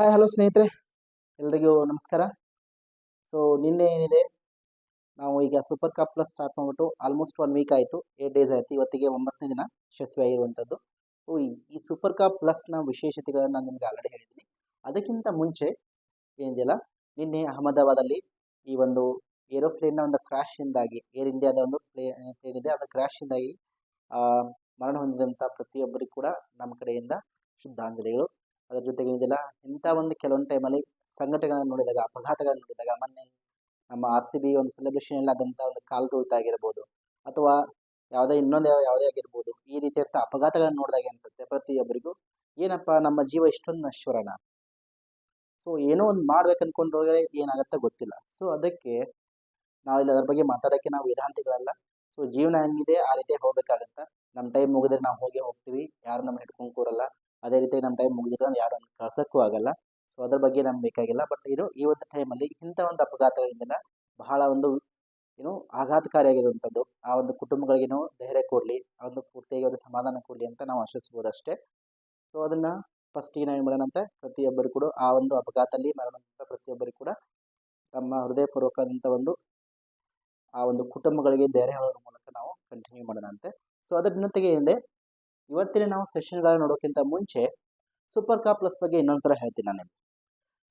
Hi hello ಸ್ನೇಹಿತರೆ. ಎಲ್ರಿಗೂ ನಮಸ್ಕಾರ. ಸೊ ನಿನ್ನೆ ಏನಿದೆ? ನಾವು ಈಗ ಸೂಪರ್ ಕಪ್ ಪ್ಲಸ್ ಸ್ಟಾರ್ಟ್ ಮಾಡಿಬಿಟ್ಟು ಆಲ್ಮೋಸ್ಟ್ ಒನ್ ವೀಕ್ ಆಯಿತು. ಏಟ್ ಡೇಸ್ ಆಯಿತು. ಇವತ್ತಿಗೆ ಒಂಬತ್ತನೇ ದಿನ ಯಶಸ್ವಿಯಾಗಿರುವಂಥದ್ದು. ಸೊ ಈ ಸೂಪರ್ ಕಪ್ ಪ್ಲಸ್ನ ವಿಶೇಷತೆಗಳನ್ನು ನಾನು ನಿಮಗೆ ಆಲ್ರೆಡಿ ಹೇಳಿದ್ದೀನಿ. ಅದಕ್ಕಿಂತ ಮುಂಚೆ ಏನಿದೆಯಲ್ಲ? ನಿನ್ನೆ ಅಹಮದಾಬಾದಲ್ಲಿ ಈ ಒಂದು ಏರೋಪ್ಲೇನ್ನ ಒಂದು ಕ್ರ್ಯಾಶಿಂದಾಗಿ ಏರ್ ಇಂಡಿಯಾದ ಒಂದು ಪ್ಲೇ ಪ್ಲೇನ್ ಇದೆ. ಅದರ ಕ್ರ್ಯಾಶಿಂದಾಗಿ ಮರಣ ಹೊಂದಿದಂಥ ಪ್ರತಿಯೊಬ್ಬರಿಗೂ ಕೂಡ ನಮ್ಮ ಕಡೆಯಿಂದ ಶುದ್ಧಾಂಜಲಿಗಳು. ಅದರ ಜೊತೆಗೆ ಇದೆಲ್ಲ ಇಂಥ ಒಂದು ಕೆಲವೊಂದು ಟೈಮಲ್ಲಿ ಸಂಘಟನೆಗಳನ್ನು ನೋಡಿದಾಗ, ಅಪಘಾತಗಳನ್ನು ನೋಡಿದಾಗ, ಮೊನ್ನೆ ನಮ್ಮ ಆರ್ ಸಿ ಬಿ ಒಂದು ಸೆಲೆಬ್ರೇಷನ್ ಆದಂಥ ಒಂದು ಕಾಲು ತುಳಿತ ಆಗಿರ್ಬೋದು ಅಥವಾ ಯಾವುದೇ ಇನ್ನೊಂದು ಯಾವ- ಯಾವುದೇ ಆಗಿರ್ಬೋದು, ಈ ರೀತಿಯಂಥ ಅಪಘಾತಗಳನ್ನು ನೋಡಿದಾಗ ಅನಿಸುತ್ತೆ ಪ್ರತಿಯೊಬ್ಬರಿಗೂ. ಏನಪ್ಪ, ನಮ್ಮ ಜೀವ ಇಷ್ಟೊಂದು ನಶ್ವರಣ ಸೊ ಏನೋ ಒಂದು ಮಾಡ್ಬೇಕು ಅನ್ಕೊಂಡ್ರೆ ಏನಾಗುತ್ತೆ ಗೊತ್ತಿಲ್ಲ. ಸೊ ಅದಕ್ಕೆ ನಾವಿಲ್ಲಿ ಅದ್ರ ಬಗ್ಗೆ ಮಾತಾಡೋಕ್ಕೆ ನಾವು ವೇದಾಂತಿಗಳಲ್ಲ ಸೊ ಜೀವನ ಹೆಂಗಿದೆ, ಆ ರೀತಿ ಹೋಗ್ಬೇಕಾಗತ್ತೆ. ನಮ್ಮ ಟೈಮ್ ಮುಗಿದ್ರೆ ನಾವು ಹೋಗಿ ಹೋಗ್ತೀವಿ. ಯಾರು ನಮ್ಮ ಹಿಡ್ಕೊಂಡು ಕೂರಲ್ಲ. ಅದೇ ರೀತಿ ನಮ್ಮ ಟೈಮ್ ಮುಗಿದ್ರೆ ಯಾರನ್ನು ಕಳ್ಸೋಕ್ಕೂ ಆಗಲ್ಲ. ಸೊ ಅದ್ರ ಬಗ್ಗೆ ನಮ್ಗೆ ಬೇಕಾಗಿಲ್ಲ. ಬಟ್ ಇದು ಈ ಒಂದು ಟೈಮಲ್ಲಿ ಇಂಥ ಒಂದು ಅಪಘಾತಗಳಿಂದ ಬಹಳ ಒಂದು ಏನು ಆಘಾತಕಾರಿಯಾಗಿರುವಂಥದ್ದು. ಆ ಒಂದು ಕುಟುಂಬಗಳಿಗೇನೋ ಧೈರ್ಯ ಕೊಡಲಿ. ಆ ಒಂದು ಪೂರ್ತಿಯಾಗಿ ಅವರು ಸಮಾಧಾನ ಕೊಡಲಿ ಅಂತ ನಾವು ಆಶಿಸ್ಬೋದು ಅಷ್ಟೇ ಸೊ ಅದನ್ನು ಫಸ್ಟಿಗೆ ನಾವು ಏನು ಮಾಡೋಣಂತೆ ಪ್ರತಿಯೊಬ್ಬರು ಕೂಡ ಆ ಒಂದು ಅಪಘಾತದಲ್ಲಿ ಮರಣದಂಥ ಪ್ರತಿಯೊಬ್ಬರು ಕೂಡ ತಮ್ಮ ಹೃದಯಪೂರ್ವಕವಾದಂಥ ಒಂದು, ಆ ಒಂದು ಕುಟುಂಬಗಳಿಗೆ ಧೈರ್ಯ ಹೇಳೋದ್ರ ಮೂಲಕ ನಾವು ಕಂಟಿನ್ಯೂ ಮಾಡೋಣಂತೆ ಸೊ ಅದರ ಜೊತೆಗೆ ಏನಿದೆ ಇವತ್ತಿನ ನಾವು ಸೆಷನ್ಗಳನ್ನ ನೋಡೋಕ್ಕಿಂತ ಮುಂಚೆ ಸೂಪರ್ ಕಾ ಪ್ಲಸ್ ಬಗ್ಗೆ ಇನ್ನೊಂದ್ಸಲ ಹೇಳ್ತೀನಿ ನಾನು ನಿಮಗೆ.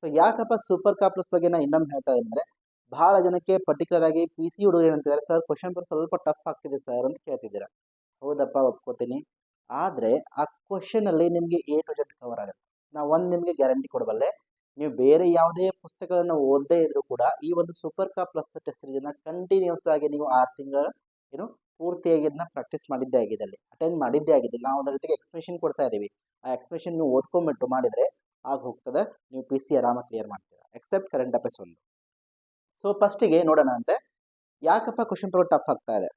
ಸೊ ಯಾಕಪ್ಪ ಸೂಪರ್ ಕಾ ಪ್ಲಸ್ ಬಗ್ಗೆ ನಾನು ಇನ್ನೊಮ್ಮೆ ಹೇಳ್ತಾ ಇದ್ದೀನಿ ಅಂದರೆ ಬಹಳ ಜನಕ್ಕೆ ಪರ್ಟಿಕ್ಯುಲರ್ ಆಗಿ ಪಿ ಸಿ ಹುಡುಗರು ಏನಂತಿದ್ದಾರೆ ಸರ್ ಕ್ವಶನ್ ಪೇಪರ್ ಸ್ವಲ್ಪ ಟಫ್ ಆಗ್ತಿದೆ ಸರ್ ಅಂತ ಕೇಳ್ತಿದ್ದೀರ. ಹೌದಪ್ಪ, ಒಪ್ಕೋತೀನಿ. ಆದರೆ, ಆ ಕ್ವಶನಲ್ಲಿ ನಿಮಗೆ ಎ ಟು ಜೆಡ್ ಕವರ್ ಆಗುತ್ತೆ. ನಾವು ಒಂದು ನಿಮಗೆ ಗ್ಯಾರಂಟಿ ಕೊಡಬಲ್ಲೆ, ನೀವು ಬೇರೆ ಯಾವುದೇ ಪುಸ್ತಕಗಳನ್ನು ಓದದೇ ಇದ್ರೂ ಕೂಡ ಈ ಒಂದು ಸೂಪರ್ ಕಾ ಪ್ಲಸ್ ಟೆಸ್ಟ್ ಸೀರೀಸನ್ನು ಕಂಟಿನ್ಯೂಸ್ ಆಗಿ ನೀವು ಆರು ತಿಂಗಳ, ಏನು ಪೂರ್ತಿಯಾಗಿ ಅದನ್ನ ಪ್ರಾಕ್ಟೀಸ್ ಮಾಡಿದ್ದೇ ಆಗಿದೆ ಅಲ್ಲಿ ಅಟೆಂಡ್ ಮಾಡಿದ್ದೇ ಆಗಿದೆ ನಾವು ಅದರ ಜೊತೆಗೆ ಎಕ್ಸ್ಪ್ರೆಷನ್ ಕೊಡ್ತಾ ಇದ್ದೀವಿ. ಆ ಎಕ್ಸ್ಪ್ರೆಷನ್ ನೀವು ಓದ್ಕೊಂಬಿಟ್ಟು ಮಾಡಿದರೆ ಆಗ ಹೋಗ್ತದೆ. ನೀವು ಪಿ ಸಿ ಆರಾಮಾಗಿ ಕ್ಲಿಯರ್ ಮಾಡ್ತೀರಾ. ಎಕ್ಸೆಪ್ಟ್ ಕರೆಂಟ್ ಅಫೇರ್ಸ್ ಒಂದು. ಸೊ ಫಸ್ಟಿಗೆ ನೋಡೋಣ ಅಂತೆ. ಯಾಕಪ್ಪ ಕ್ವಶನ್ ಪೇಪರ್ ಟಫ್ ಆಗ್ತಾ ಇದೆ?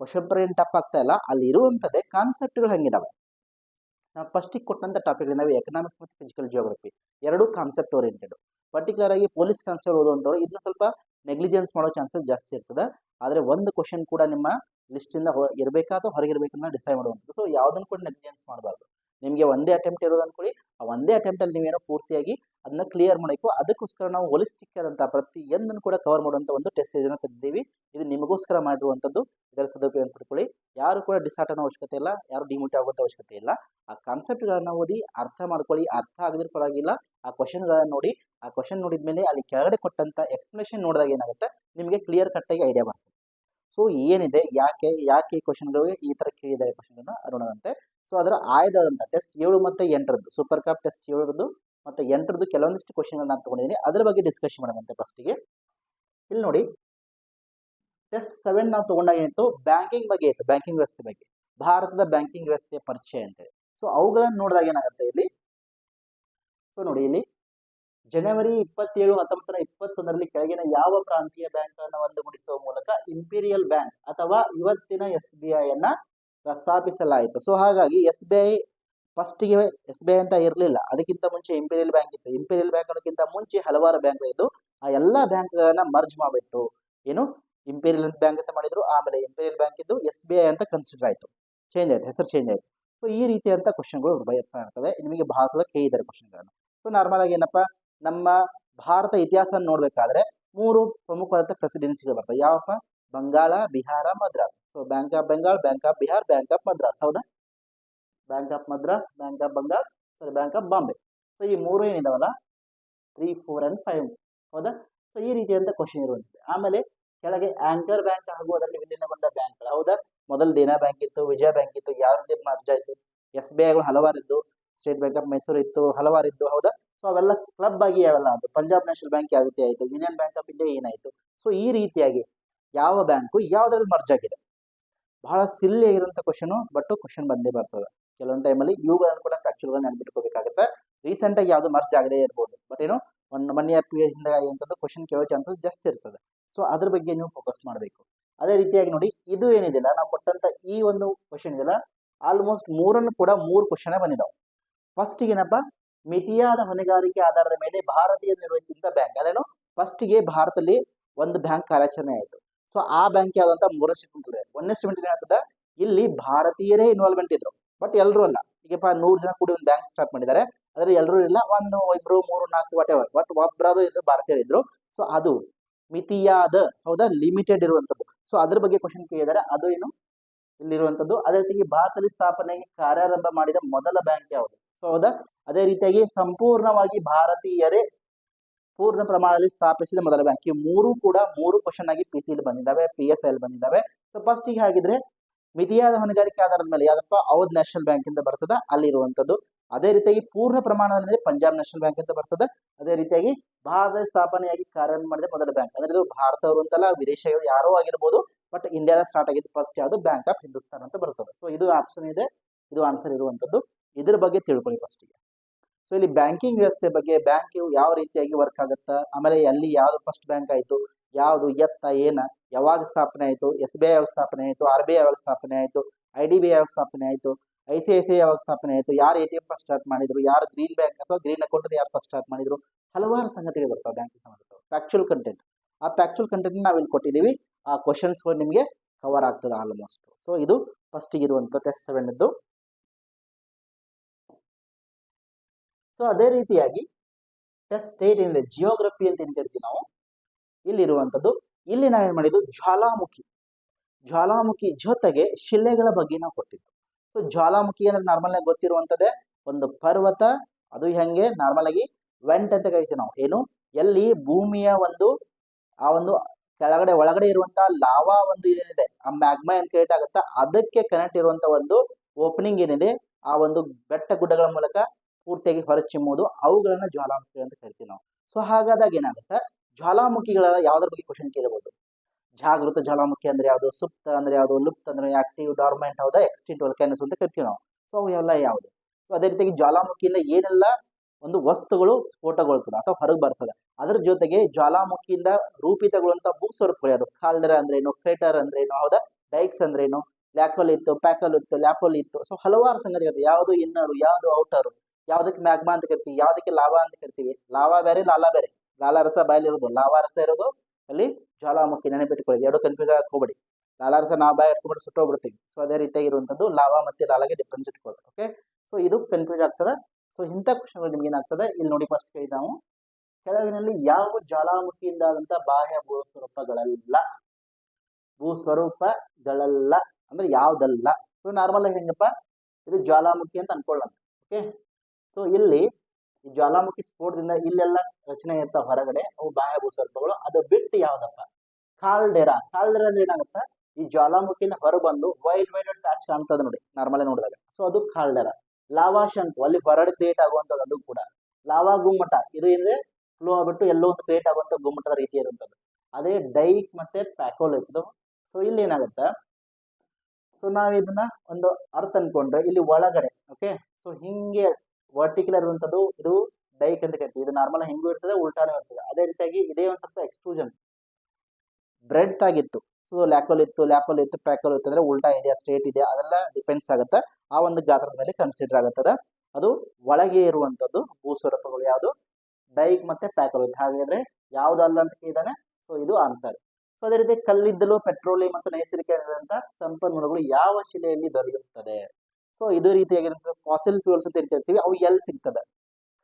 ಕ್ವಶನ್ ಪೇಪರ್ ಏನು ಟಫ್ ಆಗ್ತಾ ಇಲ್ಲ? ಅಲ್ಲಿ ಇರುವಂಥದ್ದೇ ಕಾನ್ಸೆಪ್ಟ್ಗಳು ಹೆಂಗಿದಾವೆ. ನಾವು ಫಸ್ಟಿಗೆ ಕೊಟ್ಟಂಥ ಟಾಪಿಕ್ಗಳಿಂದಾವೆ ಎಕನಾಮಿಕ್ಸ್ ಮತ್ತು ಫಿಸಿಕಲ್ ಜಿಯೋಗ್ರಫಿ ಎರಡೂ ಕಾನ್ಸೆಪ್ಟ್ ಓರಿಯೆಂಟೆಡ್ ಪರ್ಟಿಕ್ಯುಲರ್ ಆಗಿ ಪೊಲೀಸ್ ಕಾನ್ಸ್ಟೇಬಲ್ ಓದುವಂಥವ್ರು ಇದನ್ನ ಸ್ವಲ್ಪ ನೆಗ್ಲಿಜೆನ್ಸ್ ಮಾಡೋ ಚಾನ್ಸಸ್ ಜಾಸ್ತಿ ಇರ್ತದೆ. ಆದರೆ ಒಂದು ಕ್ವಶನ್ ಕೂಡ ನಿಮ್ಮ ಲಿಸ್ಟಿಂದ ಹೊ ಇರಬೇಕಾ ಅಥವಾ ಹೊರಗಿರಬೇಕನ್ನ ಡಿಸೈಡ್ ಮಾಡುವಂಥದ್ದು. ಸೊ ಯಾವುದನ್ನು ಕೂಡ ನೆಗ್ಲಿಜೆನ್ಸ್ ಮಾಡಬಾರ್ದು. ನಿಮಗೆ ಒಂದೇ ಅಟೆಂಪ್ಟ್ ಇರೋದು ಅನ್ಕೊಳ್ಳಿ. ಆ ಒಂದೇ ಅಟೆಂಪ್ಟಲ್ಲಿ ನೀವೇನೋ ಪೂರ್ತಿಯಾಗಿ ಅದನ್ನ ಕ್ಲಿಯರ್ ಮಾಡಬೇಕು ಅದಕ್ಕೋಸ್ಕರ ನಾವು ಹೋಲಿಸ್ಟಿಕ್ ಆದಂಥ ಪ್ರತಿಯೊಂದನ್ನು ಕೂಡ ಕವರ್ ಮಾಡುವಂಥ ಒಂದು ಟೆಸ್ಟ್ ಸೀಸನ್ ತೆಗೆದಿದ್ದೀವಿ. ಇದು ನಿಮಗೋಸ್ಕರ ಮಾಡಿರುವಂಥದ್ದು. ಇದರ ಸದುಪಯೋಗ ಪಡ್ಕೊಳ್ಳಿ. ಯಾರು ಕೂಡ ಡಿಸಾರ್ಟ್ ಅನ್ನೋ ಅವಶ್ಯಕತೆ ಇಲ್ಲ. ಯಾರು ಡಿಮೋಟಿವ್ ಆಗುವಂಥ ಅವಶ್ಯಕತೆ ಇಲ್ಲ. ಆ ಕಾನ್ಸೆಪ್ಟ್ಗಳನ್ನು ಓದಿ, ಅರ್ಥ ಮಾಡ್ಕೊಳ್ಳಿ. ಅರ್ಥ ಆಗದಿರ ಪರವಾಗಿಲ್ಲ. ಆ ಕ್ವಶನ್ಗಳನ್ನು ನೋಡಿ. ಆ ಕ್ವಶನ್ ನೋಡಿದ ಮೇಲೆ ಅಲ್ಲಿ ಕೆಳಗಡೆ ಕೊಟ್ಟಂಥ ಎಕ್ಸ್ಪ್ಲನೇಷನ್ ನೋಡಿದಾಗ ಏನಾಗುತ್ತೆ? ನಿಮಗೆ ಕ್ಲಿಯರ್ ಕಟ್ಟಾಗಿ ಐಡಿಯಾ ಬರ್ತದೆ. ಸೊ ಏನಿದೆ? ಯಾಕೆ ಯಾಕೆ ಈ ಕ್ವಶನ್ಗಳಿಗೆ ಈ ಥರ ಕೇಳಿದ್ದಾರೆ ಕ್ವಶನ್ಗಳನ್ನ ಅರುಣದಂತೆ ಸೊ ಅದರ ಆಯ್ದಾದಂಥ ಟೆಸ್ಟ್ ಏಳು ಮತ್ತು ಎಂಟರದ್ದು ಸೂಪರ್ ಕಪ್ ಟೆಸ್ಟ್ ಏಳರದ್ದು ಮತ್ತು ಎಂಟರದ್ದು ಕೆಲವೊಂದಿಷ್ಟು ಕ್ವಶನ್ಗಳನ್ನ ನಾನು ತೊಗೊಂಡಿದ್ದೀನಿ. ಅದರ ಬಗ್ಗೆ ಡಿಸ್ಕಷನ್ ಮಾಡೋಣಂತೆ ಫಸ್ಟಿಗೆ ಇಲ್ಲಿ ನೋಡಿ. ಟೆಸ್ಟ್ ಸೆವೆನ್ ನಾವು ತೊಗೊಂಡಾಗ ಏನಿತ್ತು? ಬ್ಯಾಂಕಿಂಗ್ ಬಗ್ಗೆ ಇತ್ತು ಬ್ಯಾಂಕಿಂಗ್ ವ್ಯವಸ್ಥೆ ಬಗ್ಗೆ. ಭಾರತದ ಬ್ಯಾಂಕಿಂಗ್ ವ್ಯವಸ್ಥೆಯ ಪರಿಚಯ ಅಂತೇಳಿ ಸೊ ಅವುಗಳನ್ನು ನೋಡಿದಾಗ ಏನಾಗುತ್ತೆ ಇಲ್ಲಿ? ಸೊ ನೋಡಿ ಇಲ್ಲಿ. ಜನವರಿ ಇಪ್ಪತ್ತೇಳು ಹತ್ತೊಂಬತ್ತರ ಇಪ್ಪತ್ತೊಂದರಲ್ಲಿ ಕೆಳಗಿನ ಯಾವ ಪ್ರಾಂತೀಯ ಬ್ಯಾಂಕ್ ಅನ್ನು ಒಂದುಗೂಡಿಸುವ ಮೂಲಕ ಇಂಪೀರಿಯಲ್ ಬ್ಯಾಂಕ್ ಅಥವಾ ಇವತ್ತಿನ ಎಸ್ ಬಿ ಐ ಅನ್ನ ಪ್ರಸ್ತಾಪಿಸಲಾಯಿತು. ಸೊ, ಹಾಗಾಗಿ ಎಸ್ ಬಿ ಐ ಫಸ್ಟಿಗೆ ಎಸ್ ಬಿ ಐ ಅಂತ ಇರಲಿಲ್ಲ. ಅದಕ್ಕಿಂತ ಮುಂಚೆ ಇಂಪೀರಿಯಲ್ ಬ್ಯಾಂಕ್ ಇತ್ತು. ಇಂಪೀರಿಯಲ್ ಬ್ಯಾಂಕ್ ಅನ್ನೋಕ್ಕಿಂತ ಮುಂಚೆ ಹಲವಾರು ಬ್ಯಾಂಕ್ ಇದ್ದು, ಆ ಎಲ್ಲ ಬ್ಯಾಂಕ್ಗಳನ್ನ ಮರ್ಜ್ ಮಾಡಿಬಿಟ್ಟು, ಏನು, ಇಂಪೀರಿಯಲ್ ಬ್ಯಾಂಕ್ ಅಂತ ಮಾಡಿದ್ರು. ಆಮೇಲೆ ಇಂಪೀರಿಯಲ್ ಬ್ಯಾಂಕ್ ಇದ್ದು ಎಸ್ ಬಿ ಐ ಅಂತ ಕನ್ಸಿಡರ್ ಆಯಿತು. ಚೇಂಜ್ ಆಯ್ತು. ಹೆಸರು ಚೇಂಜ್ ಆಯಿತು. ಸೊ, ಈ ರೀತಿಯಂಥ ಕ್ವಶನ್ಗಳು ಪ್ರಯತ್ನ ಆಗ್ತದೆ ನಿಮಗೆ ಭಾಳ ಸಲ ಕೇಳಿದ್ದಾರೆ ಕ್ವಶನ್ಗಳನ್ನು ಸೊ ನಾರ್ಮಲ್ ಆಗಿ ಏನಪ್ಪ ನಮ್ಮ ಭಾರತ ಇತಿಹಾಸವನ್ನು ನೋಡಬೇಕಾದ್ರೆ ಮೂರು ಪ್ರಮುಖವಾದ ಪ್ರೆಸಿಡೆನ್ಸಿಗಳು ಬರ್ತವೆ ಯಾವಪ್ಪ? Bengal, Bihar, Madras. So bank of Bengal bank of Bihar bank of Madras ಹೌದಾ? Bank of Madras bank of Bengal sorry bank of Bombay so ಈ ಮೂರು ಏನಿದಾವಲ್ಲ? ತ್ರೀ ಫೋರ್ ಆ್ಯಂಡ್ ಫೈವ್ ಹೌದಾ? ಸೊ ಈ ರೀತಿಯಾದಂಥ ಕ್ವಶನ್ ಇರುವಂಥದ್ದು. ಆಮೇಲೆ ಕೆಳಗೆ ಆಂಕರ್ ಬ್ಯಾಂಕ್ ಹಾಗೂ ಅದರಲ್ಲಿ ವಿಲೀನಗೊಂಡ ಬ್ಯಾಂಕ್ಗಳು. ಹೌದಾ? ಮೊದಲು ದೇನಾ ಬ್ಯಾಂಕ್ ಇತ್ತು, ವಿಜಯ ಬ್ಯಾಂಕ್ ಇತ್ತು ಯಾವ ರೀತಿ ಮರ್ಜ್ ಆಯಿತು ಎಸ್ ಬಿ ಐಗಳು ಹಲವಾರು ಇದ್ದು ಸ್ಟೇಟ್ ಬ್ಯಾಂಕ್ ಆಫ್ ಮೈಸೂರು ಇತ್ತು ಹಲವಾರು ಇದ್ದು ಹೌದಾ? ಸೊ ಅವೆಲ್ಲ ಕ್ಲಬ್ ಆಗಿ ಅವೆಲ್ಲ ಅದು ಪಂಜಾಬ್ ನ್ಯಾಷನಲ್ ಬ್ಯಾಂಕ್ ಯಾವ ರೀತಿ ಆಯಿತು? ಯೂನಿಯನ್ ಬ್ಯಾಂಕ್ ಆಫ್ ಇಂಡಿಯಾ ಏನಾಯಿತು? ಸೊ ಈ ರೀತಿಯಾಗಿ ಯಾವ ಬ್ಯಾಂಕು ಯಾವುದ್ರಲ್ಲಿ ಮರ್ಜ್ ಆಗಿದೆ? ಬಹಳ ಸಿಲ್ಲಿ ಆಗಿರುವಂಥ ಕ್ವಶನು ಬಟ್ ಕ್ವಶನ್ ಬಂದೇ ಬರ್ತದೆ. ಕೆಲವೊಂದು ಟೈಮಲ್ಲಿ ಇವುಗಳನ್ನು ಕೂಡ ಆ್ಯಕ್ಚುಲ್ಗಳನ್ನ ನೆನ್ಪಿಟ್ಕೋಬೇಕಾಗುತ್ತೆ. ರೀಸೆಂಟಾಗಿ ಯಾವುದು ಮರ್ಜ್ ಆಗದೇ ಇರ್ಬೋದು. ಬಟ್ ಏನು one one year two year ಹಿಂದೆ ಆಗಿರುವಂಥದ್ದು ಕ್ವಶನ್ ಕೇಳೋ ಚಾನ್ಸಸ್ ಜಾಸ್ತಿ ಇರ್ತದೆ. ಸೊ ಅದ್ರ ಬಗ್ಗೆ ನೀವು ಫೋಕಸ್ ಮಾಡಬೇಕು. ಅದೇ ರೀತಿಯಾಗಿ ನೋಡಿ, ಇದು ಏನಿದೆಯಲ್ಲ ನಾವು ಕೊಟ್ಟಂತ ಈ ಒಂದು ಕ್ವಶನ್ ಇದೆಯಲ್ಲ ಆಲ್ಮೋಸ್ಟ್ ಮೂರನ್ನು ಕೂಡ ಮೂರು ಕ್ವಶನ್ ಬಂದಿದ್ದಾವೆ ಫಸ್ಟಿಗೆ ಏನಪ್ಪ? ಮಿತಿಯಾದ ಹೊಣೆಗಾರಿಕೆ ಆಧಾರದ ಮೇಲೆ ಭಾರತೀಯ ನಿರ್ವಹಿಸಿದ ಬ್ಯಾಂಕ್ ಅದೇನು? ಫಸ್ಟಿಗೆ ಭಾರತದಲ್ಲಿ ಒಂದು ಬ್ಯಾಂಕ್ ಕಾರ್ಯಾಚರಣೆ ಆಯಿತು. ಸೊ ಆ ಬ್ಯಾಂಕ್ ಯಾವ್ದಂತ? ಮೂರನೇ ಸ್ಟೇಟ್ಮೆಂಟ್ ಇದೆ ಒಂದನೇ ಸ್ಟೇಟ್ಮೆಂಟ್ ಏನಾಗ್ತದೆ? ಇಲ್ಲಿ ಭಾರತೀಯರೇ ಇನ್ವಾಲ್ವ್ಮೆಂಟ್ ಇದ್ರು. ಬಟ್ ಎಲ್ಲರೂ ಅಲ್ಲ. ಈಗಪ್ಪ ನೂರು ಜನ ಕೂಡಿ ಒಂದು ಬ್ಯಾಂಕ್ ಸ್ಟಾರ್ಟ್ ಮಾಡಿದ್ದಾರೆ. ಅದ್ರಲ್ಲಿ ಎಲ್ಲರೂ ಇಲ್ಲ. ಒಂದು ಇಬ್ರು, ಮೂರು, ನಾಲ್ಕು ವಾಟ್ ಎವರ್ ಬಟ್ ಒಬ್ಬರಾದ್ರು ಭಾರತೀಯರು ಇದ್ರು. ಸೊ ಅದು ಮಿತಿಯಾದ, ಹೌದಾ? ಲಿಮಿಟೆಡ್ ಇರುವಂತದ್ದು. ಸೊ ಅದ್ರ ಬಗ್ಗೆ ಕ್ವಶನ್ ಕೇಳಿದ್ದಾರೆ. ಅದು ಏನು? ಇಲ್ಲಿರುವಂತದ್ದು. ಅದೇ ರೀತಿ ಭಾರತದಲ್ಲಿ ಸ್ಥಾಪನೆಗೆ ಕಾರ್ಯಾರಂಭ ಮಾಡಿದ ಮೊದಲ ಬ್ಯಾಂಕ್ ಯಾವುದು? ಸೊ ಹೌದಾ? ಅದೇ ರೀತಿಯಾಗಿ ಸಂಪೂರ್ಣವಾಗಿ ಭಾರತೀಯರೇ ಪೂರ್ಣ ಪ್ರಮಾಣದಲ್ಲಿ ಸ್ಥಾಪಿಸಿದ ಮೊದಲ ಬ್ಯಾಂಕ್ ಈ ಮೂರು ಕೂಡ ಮೂರು ಕ್ವಶನ್ ಆಗಿ ಪಿ ಸಿ ಬಂದಿದ್ದಾವೆ ಪಿ ಎಸ್ ಎಲ್ ಬಂದಿದ್ದಾವೆ. ಸೊ ಫಸ್ಟ್ ಈಗ ಹಾಗಿದ್ರೆ ಮಿತಿಯಾದ ಹೊಣೆಗಾರಿಕೆ ಆಧಾರದ ಮೇಲೆ ಯಾವ್ದಪ್ಪ? ಅವಧ್ ನ್ಯಾಷನಲ್ ಬ್ಯಾಂಕ್ ಇಂದ ಬರ್ತದ ಅಲ್ಲಿ ಇರುವಂತದ್ದು ಅದೇ ರೀತಿಯಾಗಿ ಪೂರ್ಣ ಪ್ರಮಾಣದಲ್ಲಿ ಪಂಜಾಬ್ ನ್ಯಾಷನಲ್ ಬ್ಯಾಂಕ್ ಅಂತ ಬರ್ತದೆ. ಅದೇ ರೀತಿಯಾಗಿ ಭಾರತದಲ್ಲಿ ಸ್ಥಾಪನೆಯಾಗಿ ಕಾರ್ಯ ಮಾಡಿದ ಮೊದಲ ಬ್ಯಾಂಕ್ ಅಂದ್ರೆ ಇದು ಭಾರತವರು ಅಂತಲ್ಲ, ವಿದೇಶಗಳು ಯಾರೋ ಆಗಿರ್ಬೋದು ಬಟ್ ಇಂಡಿಯಾದ ಸ್ಟಾರ್ಟ್ ಆಗಿದ್ದು ಫಸ್ಟ್ ಯಾವುದು? ಬ್ಯಾಂಕ್ ಆಫ್ ಹಿಂದೂಸ್ತಾನ್ ಅಂತ ಬರ್ತದೆ. ಸೊ ಇದು ಆಪ್ಷನ್ ಇದೆ, ಇದು ಆನ್ಸರ್ ಇರುವಂತದ್ದು. ಇದ್ರ ಬಗ್ಗೆ ತಿಳ್ಕೊಳ್ಳಿ ಫಸ್ಟಿಗೆ ಸೊ ಇಲ್ಲಿ ಬ್ಯಾಂಕಿಂಗ್ ವ್ಯವಸ್ಥೆ ಬಗ್ಗೆ ಬ್ಯಾಂಕ್ ಯಾವ ರೀತಿಯಾಗಿ ವರ್ಕ್ ಆಗುತ್ತಾ? ಆಮೇಲೆ ಅಲ್ಲಿ ಯಾವ್ದು ಫಸ್ಟ್ ಬ್ಯಾಂಕ್ ಆಯ್ತು? ಯಾವುದು ಎತ್ತ, ಏನ? ಯಾವಾಗ ಸ್ಥಾಪನೆ ಆಯ್ತು? ಎಸ್ ಬಿ ಐ ಯಾವಾಗ ಸ್ಥಾಪನೆ ಆಯ್ತು? ಆರ್ ಬಿ ಐ ಯಾವಾಗ ಸ್ಥಾಪನೆ ಆಯ್ತು? ಐ ಡಿ ಬಿ ಯಾವಾಗ ಸ್ಥಾಪನೆ ಆಯ್ತು? ಐ ಸಿ ಐ ಸಿ ಯಾವಾಗ ಸ್ಥಾಪನೆ ಆಯ್ತು? ಯಾರು A T M first start ಮಾಡಿದ್ರು? ಯಾರು ಗ್ರೀನ್ ಬ್ಯಾಂಕ್ ಅಥವಾ ಗ್ರೀನ್ ಅಕೌಂಟ್ ಯಾರು ಫಸ್ಟ್ ಸ್ಟಾರ್ಟ್ ಮಾಡಿದ್ರು? ಹಲವಾರು ಸಂಗತಿಗಳು ಬರ್ತಾವೆ ಬ್ಯಾಂಕಿಗೆ ಸಂಬಂಧಪಟ್ಟ ಫ್ಯಾಕ್ಚುಯಲ್ ಕಂಟೆಂಟ್ ಆ ಫ್ಯಾಕ್ಚುಯಲ್ ಕಂಟೆಂಟ್ ನಾವು ಇಲ್ಲಿ ಕೊಟ್ಟಿದ್ದೀವಿ. ಆ ಕ್ವಶನ್ಸ್ಗಳು ನಿಮಗೆ ಕವರ್ ಆಗ್ತದೆ ಆಲ್ಮೋಸ್ಟ್ ಸೊ ಇದು ಫಸ್ಟಿಗೆ ಇರುವಂಥ ಟೆಸ್ಟ್ ಸೆವೆನ್ದು ಸೊ ಅದೇ ರೀತಿಯಾಗಿ ಸ್ಟೇಟ್ ಏನಿದೆ ಜಿಯೋಗ್ರಫಿ ಅಂತ ಏನು ಕರಿತೀವಿ ನಾವು, ಇಲ್ಲಿರುವಂಥದ್ದು. ಇಲ್ಲಿ ನಾವೇನ್ ಮಾಡಿದ್ದು ಜ್ವಾಲಾಮುಖಿ. ಜ್ವಾಲಾಮುಖಿ ಜೊತೆಗೆ ಶಿಲೆಗಳ ಬಗ್ಗೆ ನಾವು ಕೊಟ್ಟಿದ್ದು. ಸೊ ಜ್ವಾಲಾಮುಖಿ ಅಂದ್ರೆ ನಾರ್ಮಲ್ ಆಗಿ ಗೊತ್ತಿರುವಂಥದ್ದೇ, ಒಂದು ಪರ್ವತ, ಅದು ಹೆಂಗೆ? ನಾರ್ಮಲ್ ಆಗಿ ವೆಂಟ್ ಅಂತ ಕರಿತೀವಿ ನಾವು. ಏನು? ಎಲ್ಲಿ ಭೂಮಿಯ ಒಂದು, ಆ ಒಂದು ಕೆಳಗಡೆ, ಒಳಗಡೆ ಇರುವಂತಹ ಲಾವಾ ಒಂದು ಏನಿದೆ ಆ ಮ್ಯಾಗ್ಮಾ ಏನ್ ಕ್ರಿಯೇಟ್ ಆಗುತ್ತಾ, ಅದಕ್ಕೆ ಕನೆಕ್ಟ್ ಇರುವಂತಹ ಒಂದು ಓಪನಿಂಗ್ ಏನಿದೆ, ಆ ಒಂದು ಬೆಟ್ಟ ಗುಡ್ಡಗಳ ಮೂಲಕ ಪೂರ್ತಿಯಾಗಿ ಹೊರಚಿಮ್ಮೋದು ಅವುಗಳನ್ನು ಜ್ವಾಲಾಮುಖಿ ಅಂತ ಕರಿತೀವಿ ನಾವು. ಸೊ ಹಾಗಾದಾಗ ಏನಾಗುತ್ತೆ? ಜ್ವಾಲಾಮುಖಿಗಳ ಯಾವುದ್ರ ಬಗ್ಗೆ ಕ್ವಶನ್ ಕೇಳಬಹುದು ಜಾಗೃತ ಜ್ವಾಲಾಮುಖಿ ಅಂದ್ರೆ ಯಾವುದು? ಸುಪ್ತ ಅಂದ್ರೆ ಯಾವುದು? ಲುಪ್ತ ಅಂದ್ರೆ ಆಕ್ಟಿವ್ ಡಾರ್ಮೆಂಟ್ ಹೌದಾ? ಎಕ್ಸ್ಟಿಂಟ್ ವಲ್ಕ್ಯಾನಸ್ ಅಂತ ಕರಿತೀವಿ ನಾವು. ಸೊ ಅವೆಲ್ಲ ಯಾವುದು? ಸೊ ಅದೇ ರೀತಿಯಾಗಿ ಜ್ವಾಲಾಮುಖಿಯಿಂದ ಏನೆಲ್ಲ ಒಂದು ವಸ್ತುಗಳು ಸ್ಫೋಟಗೊಳ್ತದೆ ಅಥವಾ ಹೊರಗೆ ಬರ್ತದೆ, ಅದರ ಜೊತೆಗೆ ಜ್ವಾಲಾಮುಖಿಯಿಂದ ರೂಪಿತಗೊಳ್ಳುವಂತಹ ಭೂಸ್ವರೂಪಗಳು ಯಾವುದು? ಕಾಲ್ಡರ ಅಂದ್ರೇನು ಕ್ರೇಟರ್ ಅಂದ್ರೆ ಅಂದ್ರೇನು ಹೌದಾ? ಡೈಕ್ಸ್ ಅಂದ್ರೆ ಏನು? ಲ್ಯಾಕೋಲ್ ಇತ್ತು, ಪ್ಯಾಕಲ್ ಇತ್ತು, ಲ್ಯಾಪೋಲ್ ಇತ್ತು. ಸೊ ಹಲವಾರು ಸಂಗತಿಗಳು ಯಾವುದು ಇನ್ನರು, ಯಾವುದು ಔಟರ್? ಯಾವ್ದಕ್ಕೆ ಮ್ಯಾಗ್ಮಾ ಅಂತ ಕರಿತೀವಿ, ಯಾವ್ದಕ್ಕೆ ಲಾವಾ ಅಂತ ಕರಿತೀವಿ. ಲಾವಾ ಬೇರೆ, ಲಾಲಾ ಬೇರೆ. ಲಾಲಾ ರಸ ಬಾಯಲ್ಲಿ ಇರೋದು. ಲಾವಾ ರಸ ಇರೋದು ಅಲ್ಲಿ ಜ್ವಾಲಾಮುಖಿ ನೆನಪಿಟ್ಕೊಳ್ಳಿ. ಎರಡು ಕನ್ಫ್ಯೂಸ್ ಆಗಕ್ಕೆ ಹೋಗ್ಬೇಡಿ. ಲಾಲಾ ರಸ ನಾವು ಬಾಯಿ ಇಟ್ಕೊಂಡು ಸುಟ್ಟೋಗ್ಬಿಡ್ತೀವಿ ಸೊ ಅದೇ ರೀತಿಯಾಗಿ ಇರುವಂತದ್ದು ಲಾವಾ ಮತ್ತೆ ಲಾಲಾಗೆ ಡಿಫ್ರೆನ್ಸ್ ಇಟ್ಕೊಳ್ಳಿ ಓಕೆ ಸೊ ಇದು ಕನ್ಫ್ಯೂಸ್ ಆಗ್ತದೆ. ಸೊ ಇಂಥ ಕ್ವಶನ್ಗಳು ನಿಮ್ಗೆ ಏನಾಗ್ತದೆ? ಇಲ್ಲಿ ನೋಡಿ ಫಸ್ಟ್ ಕೇಳಿ ನಾವು. ಕೆಳಗಿನಲ್ಲಿ ಯಾವ ಜ್ವಾಲಾಮುಖಿಯಿಂದ ಆದಂತ ಬಾಹ್ಯ ಭೂಸ್ವರೂಪಗಳಲ್ಲ? ಭೂಸ್ವರೂಪಗಳಲ್ಲ. ಅಂದ್ರೆ ಯಾವುದಲ್ಲ? ಸೊ ನಾರ್ಮಲ್ ಆಗಿ ಹೆಂಗಪ್ಪ? ಇದು ಜ್ವಾಲಾಮುಖಿ ಅಂತ ಅನ್ಕೊಳ್ಳೋಣ. ಓಕೆ ಸೊ ಇಲ್ಲಿ ಜ್ವಾಲಾಮುಖಿ ಸ್ಫೋಟದಿಂದ ಇಲ್ಲೆಲ್ಲ ರಚನೆ ಇರ್ತಾವ ಹೊರಗಡೆ ಅವು ಬಾಹ್ಯ ಭೂಸರ್ಪಗಳು ಅದು ಬಿಟ್ಟು ಯಾವ್ದಪ್ಪ? ಕಾಲ್ಡೆರಾ ಕಾಲ್ಡೆರಾ ಅಂದ್ರೆ ಏನಾಗುತ್ತೆ? ಈ ಜ್ವಾಲಾಮುಖಿಯಿಂದ ಹೊರಬಂದು ವೈಡ್ ವೈಡ್ ಪ್ಯಾಚ್ ಕಾಣ್ತದೆ ನೋಡಿ ನಾರ್ಮಲ್ ನೋಡಿದಾಗ. ಸೊ ಅದು ಕಾಲ್ಡೆರಾ ಲಾವಾ ಶಂಕು ಅಲ್ಲಿ ಹೊರಡೆ ಕ್ರಿಯೇಟ್ ಆಗುವಂಥದ್ದು ಅದು ಕೂಡ. ಲಾವಾ ಗುಮ್ಮಟ, ಇದು ಏನಿದೆ? ಫ್ಲೋ ಆಗ್ಬಿಟ್ಟು ಎಲ್ಲೋ ಒಂದು ಕ್ರಿಯೇಟ್ ಆಗುವಂತ ಗುಮ್ಮಟದ ರೀತಿ ಇರುವಂಥದ್ದು ಅದೇ ಡೈಕ್ ಮತ್ತೆ ಪ್ಯಾಕೋಲ್ ಇರ್ತದೆ ಸೊ ಇಲ್ಲಿ ಏನಾಗುತ್ತೆ? ಸೊ ನಾವು ಇದನ್ನ ಒಂದು ಅರ್ಥ ಅನ್ಕೊಂಡ್ರೆ, ಇಲ್ಲಿ ಒಳಗಡೆ ಓಕೆ ಸೊ ಹಿಂಗೆ ವರ್ಟಿಕಲ್ ಇರುವಂತದ್ದು ಇದು ಡೈಕ್ ಅಂತ ಕರಿತೀವಿ. ಇದು ನಾರ್ಮಲ್ ಹೆಂಗೂ ಇರ್ತದೆ, ಉಲ್ಟಾನು ಇರ್ತದೆ. ಅದೇ ರೀತಿಯಾಗಿ ಇದೇ ಒಂದು ಸ್ವಲ್ಪ ಎಕ್ಸ್ಟ್ರೂಷನ್ ಬ್ರೆಡ್ ಆಗಿತ್ತು. ಸೊ ಲ್ಯಾಕೋಲ್ ಇತ್ತು ಲ್ಯಾಪಲ್ ಇತ್ತು ಪ್ಯಾಕೋಲ್ ಇತ್ತು ಅಂದ್ರೆ ಉಲ್ಟಾ ಇದೆಯಾ ಸ್ಟ್ರೇಟ್ ಇದೆಯಾ, ಅದೆಲ್ಲ ಡಿಪೆಂಡ್ಸ್ ಆಗುತ್ತೆ. ಆ ಒಂದು ಗಾತ್ರದ ಮೇಲೆ ಕನ್ಸಿಡರ್ ಆಗುತ್ತದೆ. ಅದು ಒಳಗೆ ಇರುವಂತದ್ದು ಭೂಸ್ವರೂಪಗಳು ಯಾವುದು? ಡೈಕ್ ಮತ್ತೆ ಪ್ಯಾಕೋಲ್ ಹಾಗಾದ್ರೆ ಯಾವುದಲ್ಲ ಅಂತ ಕೇಳಿದಾನೆ? ಸೊ ಇದು ಆನ್ಸರ್ ಸೊ ಅದೇ ರೀತಿ ಕಲ್ಲಿದ್ದಲು ಪೆಟ್ರೋಲಿಯಂ ಮತ್ತು ನೈಸರ್ಗಿಕ ಸಂಪನ್ಮೂಲಗಳು ಯಾವ ಶಿಲೆಯಲ್ಲಿ ದೊರೆಯುತ್ತದೆ? ಸೊ ಇದು ರೀತಿಯಾಗಿರುವಂಥ ಫಾಸಿಲ್ ಫ್ಯೂಲ್ಸ್ ಅಂತ ಇರ್ತಿರ್ತೀವಿ ಅವು ಎಲ್ಲಿ ಸಿಗ್ತದೆ?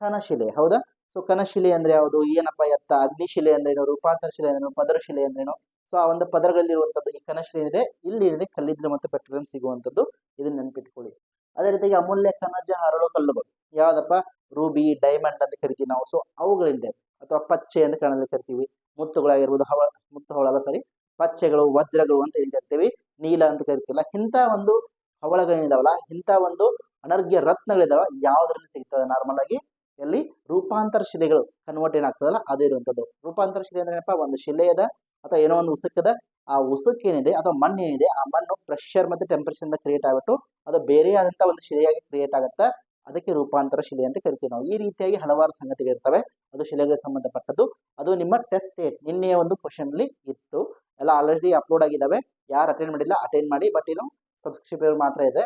ಕನಶಿಲೆ ಹೌದಾ? ಸೊ ಕನಶಿಲೆ ಅಂದ್ರೆ ಯಾವುದು? ಏನಪ್ಪ ಎತ್ತ? ಅಗ್ನಿಶಿಲೆ ಅಂದ್ರೇನು ರೂಪಾಂತರ ಶಿಲೆ ಅಂದ್ರೇನು ಪದರ ಶಿಲೆ ಅಂದ್ರೇನು ಸೊ ಆ ಒಂದು ಪದರಗಳಲ್ಲಿರುವಂಥದ್ದು ಈ ಕನಶಿಲೆ ಏನಿದೆ? ಇಲ್ಲಿ ಇದೆ ಕಲ್ಲಿದ್ದಲು ಮತ್ತು ಪೆಟ್ರೋಲಿಯಂ ಸಿಗುವಂಥದ್ದು ಇದನ್ನ ನೆನಪಿಟ್ಕೊಳ್ಳಿ. ಅದೇ ರೀತಿಯಾಗಿ ಅಮೂಲ್ಯ ಕನಜ ಹರಳು ಕಲ್ಲುಗಳು, ಯಾವ್ದಪ್ಪ? ರೂಬಿ, ಡೈಮಂಡ್ ಅಂತ ಕರಿತೀವಿ ನಾವು. ಸೊ ಅವುಗಳಿಂದ ಅಥವಾ ಪಚ್ಚೆ ಅಂತ ಕಣದಲ್ಲಿ ಕರಿತೀವಿ. ಮುತ್ತುಗಳಾಗಿರ್ಬೋದು ಹವಳ ಮುತ್ತು ಹವಳಲ್ಲ ಸಾರಿ ಪಚ್ಚೆಗಳು, ವಜ್ರಗಳು ಅಂತ ಏನ್ ಕರಿತೀವಿ ನೀಲ ಅಂತ ಕರಿತಿಲ್ಲ ಇಂಥ ಒಂದು ಹವಳಗಳೇನಿದಾವಲ್ಲ ಇಂಥ ಒಂದು ಅನರ್ಘ್ಯ ರತ್ನಗಳಿದಾವ ಯಾವ್ದ್ರಲ್ಲಿ ಸಿಗ್ತದೆ? ನಾರ್ಮಲ್ ಆಗಿ ಎಲ್ಲಿ? ರೂಪಾಂತರ ಶಿಲೆಗಳು. ಕನ್ವರ್ಟ್ ಏನಾಗ್ತದಲ್ಲ? ಅದೇ ಇರುವಂಥದ್ದು. ರೂಪಾಂತರ ಶಿಲೆ ಅಂದ್ರೆ ಏನಪ್ಪ? ಒಂದು ಶಿಲೆಯದ ಅಥವಾ ಏನೋ ಒಂದು ಉಸುಕದ ಆ ಉಸುಕ್ ಏನಿದೆ, ಅಥವಾ ಮಣ್ಣು ಏನಿದೆ, ಆ ಮಣ್ಣು ಪ್ರೆಷರ್ ಮತ್ತೆ ಟೆಂಪರೇಚರ್ ಇಂದ ಕ್ರಿಯೇಟ್ ಆಗಿಬಿಟ್ಟು, ಅದು ಬೇರೆ ಆದಂಥ ಒಂದು ಶಿಲೆಯಾಗಿ ಕ್ರಿಯೇಟ್ ಆಗುತ್ತೆ. ಅದಕ್ಕೆ ರೂಪಾಂತರ ಶಿಲೆ ಅಂತ ಕರಿತೀವಿ ನಾವು. ಈ ರೀತಿಯಾಗಿ ಹಲವಾರು ಸಂಗತಿಗಳು ಇರ್ತವೆ. ಅದು ಶಿಲೆಗಳಿಗೆ ಸಂಬಂಧಪಟ್ಟದ್ದು. ಅದು ನಿಮ್ಮ ಟೆಸ್ಟ್ ಡೇಟ್ ನಿನ್ನೆಯ ಒಂದು ಕ್ವಶನ್ ಅಲ್ಲಿ ಇತ್ತು. ಎಲ್ಲ ಆಲ್ರೆಡಿ ಅಪ್ಲೋಡ್ ಆಗಿದ್ದಾವೆ. ಯಾರು ಅಟೆಂಡ್ ಮಾಡಿಲ್ಲ ಅಟೆಂಡ್ ಮಾಡಿ. ಬಟ್ ಇದು ಸಬ್ಸ್ಕ್ರಿಪರ್ ಮಾತ್ರ ಇದೆ.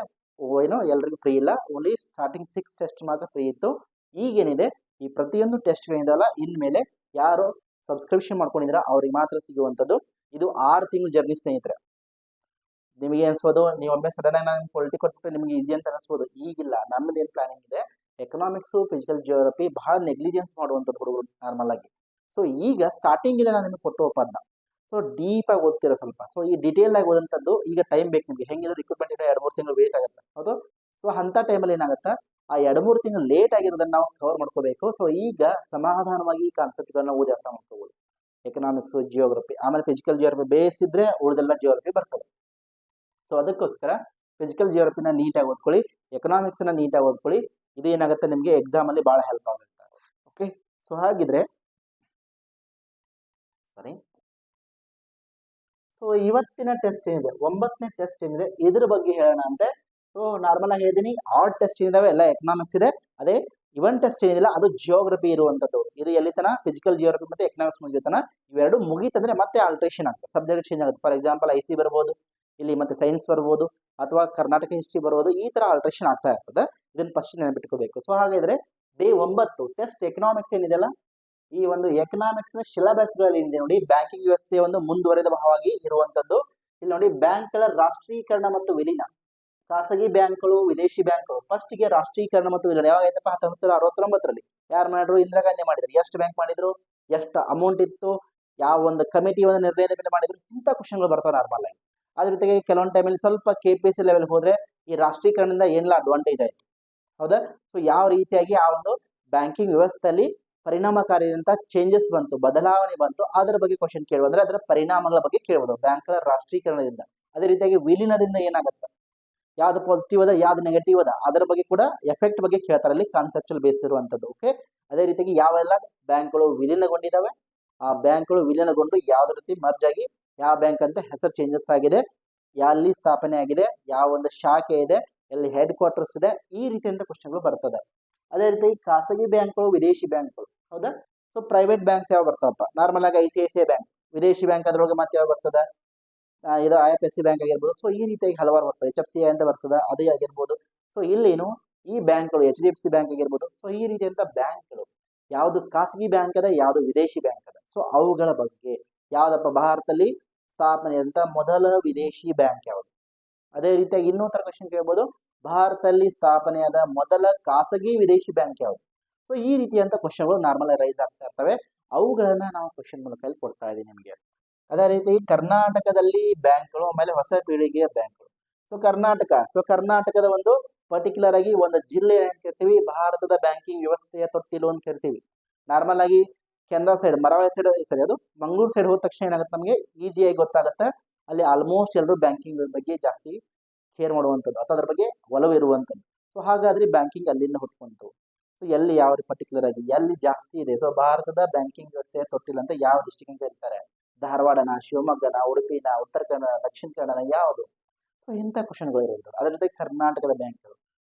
ಏನು ಎಲ್ರಿಗೂ ಫ್ರೀ ಇಲ್ಲ. ಓನ್ಲಿ ಸ್ಟಾರ್ಟಿಂಗ್ ಸಿಕ್ಸ್ ಟೆಸ್ಟ್ ಮಾತ್ರ ಫ್ರೀ ಇತ್ತು. ಈಗೇನಿದೆ, ಈ ಪ್ರತಿಯೊಂದು ಟೆಸ್ಟ್ಗಳಿಂದಲ್ಲ ಇನ್ಮೇಲೆ ಯಾರು ಸಬ್ಸ್ಕ್ರಿಪ್ಷನ್ ಮಾಡ್ಕೊಂಡಿದ್ರ ಅವ್ರಿಗೆ ಮಾತ್ರ ಸಿಗುವಂಥದ್ದು. ಇದು ಆರು ತಿಂಗಳು ಜರ್ನಿ ಸ್ನೇಹಿತರೆ. ನಿಮಗೆ ಅನಿಸ್ಬೋದು ನೀವು ಒಮ್ಮೆ ಸಡನ್ ಆಗಿ ನಾನು ಪೊಲಿಟಿ ಕೊಟ್ಬಿಟ್ಟು ನಿಮಗೆ ಈಸಿ ಅಂತ ಅನಿಸ್ಬೋದು. ಈಗಿಲ್ಲ ನಮ್ಮದು ಏನು ಪ್ಲಾನಿಂಗ್ ಇದೆ? ಎಕನಾಮಿಕ್ಸು ಫಿಸಿಕಲ್ ಜಿಯೋಗ್ರಫಿ ಬಹಳ ನೆಗ್ಲಿಜೆನ್ಸ್ ಮಾಡುವಂಥದ್ದು ಹುಡುಗರು ನಾರ್ಮಲ್ ಆಗಿ. ಸೊ ಈಗ ಸ್ಟಾರ್ಟಿಂಗ್ ಇಲ್ಲ ನಾನು ನಿಮಗೆ ಕೊಟ್ಟು ಒಪ್ಪದ್ನ ಸೊ ಡೀಪಾಗಿ ಓದ್ತೀರ ಸ್ವಲ್ಪ. ಸೊ ಈ ಡೀಟೇಲ್ ಆಗಿ ಓದಂಥದ್ದು ಈಗ ಟೈಮ್ ಬೇಕು ನಿಮಗೆ. ಹೆಂಗಿದ್ರೆ ರಿಕ್ರೂಟ್ಮೆಂಟ್ ಎರಡು ಮೂರು ತಿಂಗಳು ವೇಟ್ ಆಗುತ್ತೆ. ಹೌದು? ಸೊ ಅಂಥ ಟೈಮಲ್ಲಿ ಏನಾಗುತ್ತೆ? ಆ ಎರಡು ಮೂರು ತಿಂಗಳು ಲೇಟ್ ಆಗಿರೋದನ್ನ ನಾವು ಕವರ್ ಮಾಡ್ಕೋಬೇಕು. ಸೊ ಈಗ ಸಮಾಧಾನವಾಗಿ ಈ ಕಾನ್ಸೆಪ್ಟ್ಗಳನ್ನ ಓದಿ ಅರ್ಥ ಮಾಡ್ಕೋಬೋದು. ಎಕನಾಮಿಕ್ಸ್ ಜಿಯೋಗ್ರಫಿ ಆಮೇಲೆ ಫಿಸಿಕಲ್ ಜಿಯೋಗ್ರಫಿ ಬೇಸ್ ಉಳಿದೆಲ್ಲ ಜಿಯೋಗ್ರಫಿ ಬರ್ತದೆ. ಸೊ ಅದಕ್ಕೋಸ್ಕರ ಫಿಸಿಕಲ್ ಜಿಯೋಗ್ರಫಿನ ನೀಟಾಗಿ ಓದ್ಕೊಳ್ಳಿ. ಎಕನಾಮಿಕ್ಸ್ನ ನೀಟಾಗಿ ಓದ್ಕೊಳ್ಳಿ. ಇದು ಏನಾಗುತ್ತೆ ನಿಮಗೆ ಎಕ್ಸಾಮಲ್ಲಿ ಭಾಳ ಹೆಲ್ಪ್ ಆಗುತ್ತೆ. ಓಕೆ ಸೊ ಹಾಗಿದ್ರೆ ಸಾರಿ ಸೊ ಇವತ್ತಿನ ಟೆಸ್ಟ್ ಏನಿದೆ? ಒಂಬತ್ತನೇ ಟೆಸ್ಟ್ ಏನಿದೆ? ಇದ್ರ ಬಗ್ಗೆ ಹೇಳೋಣ ಅಂತೆ. ಸೊ ನಾರ್ಮಲ್ ಆಗಿ ಹೇಳ್ತೀನಿ ಆಡ್ ಟೆಸ್ಟ್ ಏನಿದಾವೆ? ಎಲ್ಲ ಎಕನಾಮಿಕ್ಸ್ ಇದೆ. ಅದೇ ಇವನ್ ಟೆಸ್ಟ್ ಏನಿಲ್ಲ ಅದು ಜಿಯೋಗ್ರಫಿ ಇರುವಂತದ್ದು ಇದು ಎಲ್ಲಿ ತನ ಫಿಸಿಕಲ್ ಜಿಯೋಗ್ರಫಿ ಮತ್ತೆ ಎಕನಾಮಿಕ್ಸ್ ಮುಗಿತನ ಇವೆರಡು ಮುಗೀತಂದ್ರೆ ಮತ್ತೆ ಆಲ್ಟ್ರೇಷನ್ ಆಗುತ್ತೆ ಸಬ್ಜೆಕ್ಟ್ ಚೇಂಜ್ ಆಗುತ್ತೆ. ಫಾರ್ ಎಕ್ಸಾಂಪಲ್ ಐ ಸಿ ಬರ್ಬೋದು, ಇಲ್ಲಿ ಮತ್ತೆ ಸೈನ್ಸ್ ಬರ್ಬೋದು, ಅಥವಾ ಕರ್ನಾಟಕ ಹಿಸ್ಟ್ರಿ ಬರ್ಬೋದು, ಈ ತರ ಆಲ್ಟ್ರೇಷನ್ ಆಗ್ತಾ ಇರ್ತದೆ. ಇದನ್ನ ಫಸ್ಟ್ ನೆನಪಿಟ್ಕೋಬೇಕು. ಸೊ ಹಾಗಾದ್ರೆ ಡೇ ಒಂಬತ್ತು ಟೆಸ್ಟ್ ಎಕನಾಮಿಕ್ಸ್ ಏನಿದೆಲ್ಲ ಈ ಒಂದು ಎಕನಾಮಿಕ್ಸ್ನ ಸಿಲಬಸ್ಗಳಲ್ಲಿ ಇದೆ ನೋಡಿ ಬ್ಯಾಂಕಿಂಗ್ ವ್ಯವಸ್ಥೆಯ ಒಂದು ಮುಂದುವರೆದ ಭಾಗವಾಗಿ ಇರುವಂತದ್ದು. ಇಲ್ಲಿ ನೋಡಿ ಬ್ಯಾಂಕ್ಗಳ ರಾಷ್ಟ್ರೀಕರಣ ಮತ್ತು ವಿಲೀನ. ಖಾಸಗಿ ಬ್ಯಾಂಕ್ಗಳು, ವಿದೇಶಿ ಬ್ಯಾಂಕ್ಗಳು ಫಸ್ಟ್ಗೆ ರಾಷ್ಟ್ರೀಕರಣ ಮತ್ತು ವಿಲೀನ. ಯಾವಾಗ ಆಯ್ತಪ್ಪ? ಹತ್ತೊಂಬತ್ತು ಅರವತ್ತೊಂಬತ್ತರಲ್ಲಿ. ಯಾರು ಮಾಡಿದ್ರು? ಇಂದಿರಾ ಗಾಂಧಿ ಮಾಡಿದ್ರು. ಎಷ್ಟು ಬ್ಯಾಂಕ್ ಮಾಡಿದ್ರು? ಎಷ್ಟು ಅಮೌಂಟ್ ಇತ್ತು? ಯಾವ ಒಂದು ಕಮಿಟಿ ಒಂದು ನಿರ್ಣಯದ ಮೇಲೆ ಮಾಡಿದ್ರು? ಇಂಥ ಕ್ವಶನ್ಗಳು ಬರ್ತವೆ ನಾರ್ಮಲ್ ಆಗಿ. ಅದ್ರ ಜೊತೆಗೆ ಕೆಲವೊಂದು ಟೈಮಲ್ಲಿ ಸ್ವಲ್ಪ ಕೆ ಪಿ ಸಿ ಲೆವೆಲ್ ಹೋದ್ರೆ ಈ ರಾಷ್ಟ್ರೀಕರಣದಿಂದ ಏನೆಲ್ಲ ಅಡ್ವಾಂಟೇಜ್ ಆಯ್ತು. ಹೌದಾ? ಸೊ ಯಾವ ರೀತಿಯಾಗಿ ಆ ಒಂದು ಬ್ಯಾಂಕಿಂಗ್ ವ್ಯವಸ್ಥೆಯಲ್ಲಿ ಪರಿಣಾಮಕಾರಿಯಾದಂಥ ಚೇಂಜಸ್ ಬಂತು, ಬದಲಾವಣೆ ಬಂತು. ಅದರ ಬಗ್ಗೆ ಕ್ವಶನ್ ಕೇಳುವ ಅಂದ್ರೆ ಅದರ ಪರಿಣಾಮಗಳ ಬಗ್ಗೆ ಕೇಳ್ಬೋದು ಬ್ಯಾಂಕ್ಗಳ ರಾಷ್ಟ್ರೀಕರಣದಿಂದ. ಅದೇ ರೀತಿಯಾಗಿ ವಿಲೀನದಿಂದ ಏನಾಗುತ್ತೆ? ಯಾವ್ದು ಪಾಸಿಟಿವ್ ಅದ, ಯಾವ್ದು ನೆಗೆಟಿವ್ ಅದ, ಅದರ ಬಗ್ಗೆ ಕೂಡ ಎಫೆಕ್ಟ್ ಬಗ್ಗೆ ಕೇಳ್ತಾರೆ ಅಲ್ಲಿ ಕಾನ್ಸೆಪ್ಟಲ್ ಬೇಸ್ ಇರುವಂತದ್ದು ಓಕೆ ಅದೇ ರೀತಿಯಾಗಿ ಯಾವೆಲ್ಲ ಬ್ಯಾಂಕ್ಗಳು ವಿಲೀನಗೊಂಡಿದ್ದಾವೆ, ಆ ಬ್ಯಾಂಕ್ಗಳು ವಿಲೀನಗೊಂಡು ಯಾವ್ದು ರೀತಿ ಮರ್ಜ್ ಆಗಿ ಯಾವ ಬ್ಯಾಂಕ್ ಅಂತ ಹೆಸರು ಚೇಂಜಸ್ ಆಗಿದೆ ಎಲ್ಲಿ ಸ್ಥಾಪನೆ ಆಗಿದೆ, ಯಾವ ಒಂದು ಶಾಖೆ ಇದೆ, ಎಲ್ಲಿ ಹೆಡ್ ಕ್ವಾರ್ಟರ್ಸ್ ಇದೆ, ಈ ರೀತಿಯಂತ ಕ್ವಶನ್ಗಳು ಬರ್ತದೆ. ಅದೇ ರೀತಿ ಖಾಸಗಿ ಬ್ಯಾಂಕ್ಗಳು, ವಿದೇಶಿ ಬ್ಯಾಂಕ್ಗಳು. ಹೌದಾ? ಸೊ ಪ್ರೈವೇಟ್ ಬ್ಯಾಂಕ್ಸ್ ಯಾವ ಬರ್ತಾವಪ್ಪ? ನಾರ್ಮಲ್ ಆಗಿ I C I C I bank ವಿದೇಶಿ ಬ್ಯಾಂಕ್ ಅದ್ರೊಳಗೆ ಮತ್ತೆ ಯಾವ ಬರ್ತದೆ? ಇದು I F S C bank ಆಗಿರ್ಬೋದು. ಸೊ ಈ ರೀತಿಯಾಗಿ ಹಲವಾರು ಬರ್ತದೆ. ಎಚ್ ಎಫ್ ಸಿ ಐ ಅಂತ ಬರ್ತದೆ, ಅದೇ ಆಗಿರ್ಬೋದು. ಸೊ ಇಲ್ಲೇನು, ಈ ಬ್ಯಾಂಕ್ಗಳು H D F C bank ಆಗಿರ್ಬೋದು. ಸೊ ಈ ರೀತಿಯಂತ ಬ್ಯಾಂಕ್ಗಳು, ಯಾವುದು ಖಾಸಗಿ ಬ್ಯಾಂಕ್ ಅದ, ಯಾವುದು ವಿದೇಶಿ ಬ್ಯಾಂಕ್ ಅದ. ಸೊ ಅವುಗಳ ಬಗ್ಗೆ, ಯಾವುದಪ್ಪ, ಭಾರತದಲ್ಲಿ ಸ್ಥಾಪನೆಯಾದಂಥ ಮೊದಲ ವಿದೇಶಿ ಬ್ಯಾಂಕ್ ಯಾವುದು? ಅದೇ ರೀತಿಯಾಗಿ ಇನ್ನೂ ತರ ಕ್ವಶನ್ ಕೇಳ್ಬೋದು. ಭಾರತದಲ್ಲಿ ಸ್ಥಾಪನೆಯಾದ ಮೊದಲ ಖಾಸಗಿ ವಿದೇಶಿ ಬ್ಯಾಂಕ್ ಯಾವುದು? ಸೊ ಈ ರೀತಿಯಂತ ಕ್ವಶನ್ಗಳು ನಾರ್ಮಲ್ ರೈಸ್ ಆಗ್ತಾ ಇರ್ತವೆ. ಅವುಗಳನ್ನ ನಾವು ಕ್ವಶನ್ ಮೂಲಕ ಇಲ್ಲಿ ಕೊಡ್ತಾ ಇದ್ದೀವಿ ನಿಮಗೆ. ಅದೇ ರೀತಿ ಕರ್ನಾಟಕದಲ್ಲಿ ಬ್ಯಾಂಕ್ಗಳು, ಆಮೇಲೆ ಹೊಸ ಪೀಳಿಗೆಯ ಬ್ಯಾಂಕ್ಗಳು. ಸೊ ಕರ್ನಾಟಕ ಸೊ ಕರ್ನಾಟಕದ ಒಂದು ಪರ್ಟಿಕ್ಯುಲರ್ ಆಗಿ ಒಂದು ಜಿಲ್ಲೆ ಅಂತ ಕರಿತೀವಿ ಭಾರತದ ಬ್ಯಾಂಕಿಂಗ್ ವ್ಯವಸ್ಥೆಯ ತೊಟ್ಟಿಲು ಅಂತ ಕರಿತೀವಿ ನಾರ್ಮಲ್ ಆಗಿ ಕೆನರಾ ಸೈಡ್ ಮರಾವಳಿ ಸೈಡ್ ಸರಿ ಅದು ಮಂಗಳೂರು ಸೈಡ್ ಹೋದ ತಕ್ಷಣ ಏನಾಗುತ್ತೆ ನಮಗೆ? ಈಸಿಯಾಗಿ ಗೊತ್ತಾಗುತ್ತೆ. ಅಲ್ಲಿ ಆಲ್ಮೋಸ್ಟ್ ಎಲ್ಲರೂ ಬ್ಯಾಂಕಿಂಗ್ ಬಗ್ಗೆ ಜಾಸ್ತಿ ಕೇರ್ ಮಾಡುವಂಥದ್ದು, ಅಥವಾ ಅದರ ಬಗ್ಗೆ ಒಲವು ಇರುವಂಥದ್ದು ಸೊ ಹಾಗಾದ್ರೆ ಬ್ಯಾಂಕಿಂಗ್ ಅಲ್ಲಿಂದ ಹುಟ್ಕೊಂತು. ಸೊ ಎಲ್ಲಿ ಯಾವ ಪರ್ಟಿಕ್ಯುಲರ್ ಆಗಿ, ಎಲ್ಲಿ ಜಾಸ್ತಿ ಇದೆ? ಸೊ ಭಾರತದ ಬ್ಯಾಂಕಿಂಗ್ ವ್ಯವಸ್ಥೆ ತೊಟ್ಟಿಲ್ಲ ಅಂತ ಯಾವ ಡಿಸ್ಟಿಕ್ ಅಂತ ಇರ್ತಾರೆ ಧಾರವಾಡನ, ಶಿವಮೊಗ್ಗನ, ಉಡುಪಿನ, ಉತ್ತರ ಕನ್ನಡ, ದಕ್ಷಿಣ ಕನ್ನಡನ ಯಾವುದು? ಸೊ ಇಂಥ ಕ್ವಶನ್ಗಳು ಇರೋದು ಅದ್ರ ಜೊತೆ ಕರ್ನಾಟಕದ ಬ್ಯಾಂಕ್ಗಳು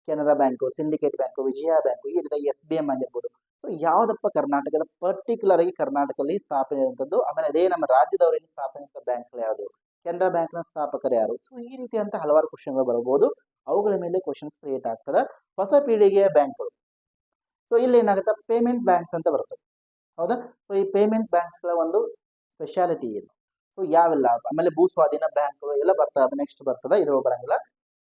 Canara bank syndicate bank Vijaya bank ಈ ರೀತಿ ಎಸ್ ಬಿ ಎಂ ಆಗಿರ್ಬೋದು. ಸೊ ಯಾವುದಪ್ಪ ಕರ್ನಾಟಕದ ಪರ್ಟಿಕ್ಯುಲರ್ ಆಗಿ ಕರ್ನಾಟಕದಲ್ಲಿ ಸ್ಥಾಪನೆ ಆದಂಥದ್ದು? ಆಮೇಲೆ ಅದೇ ನಮ್ಮ ರಾಜ್ಯದವರಿಂದ ಸ್ಥಾಪನೆ ಅಂತ ಬ್ಯಾಂಕ್ಗಳು ಯಾವುದು? ಕೆನರಾ ಬ್ಯಾಂಕ್ನ ಸ್ಥಾಪಕರು ಯಾರು? ಸೊ ಈ ರೀತಿಯಂತ ಹಲವಾರು ಕ್ವಶನ್ಗಳು ಬರಬಹುದು ಅವುಗಳ ಮೇಲೆ ಕ್ವಶನ್ಸ್ ಕ್ರಿಯೇಟ್ ಆಗ್ತದೆ. ಹೊಸ ಪೀಳಿಗೆಯ ಬ್ಯಾಂಕ್ಗಳು. ಸೊ ಇಲ್ಲಿ ಏನಾಗುತ್ತೆ? ಪೇಮೆಂಟ್ ಬ್ಯಾಂಕ್ಸ್ ಅಂತ ಬರುತ್ತೆ. ಹೌದಾ? ಸೊ ಈ ಪೇಮೆಂಟ್ ಬ್ಯಾಂಕ್ಸ್ಗಳ ಒಂದು ಸ್ಪೆಷಾಲಿಟಿ ಏನು? ಸೊ ಯಾವೆಲ್ಲ? ಆಮೇಲೆ ಭೂ ಸ್ವಾಧೀನ ಬ್ಯಾಂಕ್ಗಳು ಎಲ್ಲ ಬರ್ತದೆ ಅದು ನೆಕ್ಸ್ಟ್ ಬರ್ತದೆ? ಇದು ಬರಂಗಿಲ್ಲ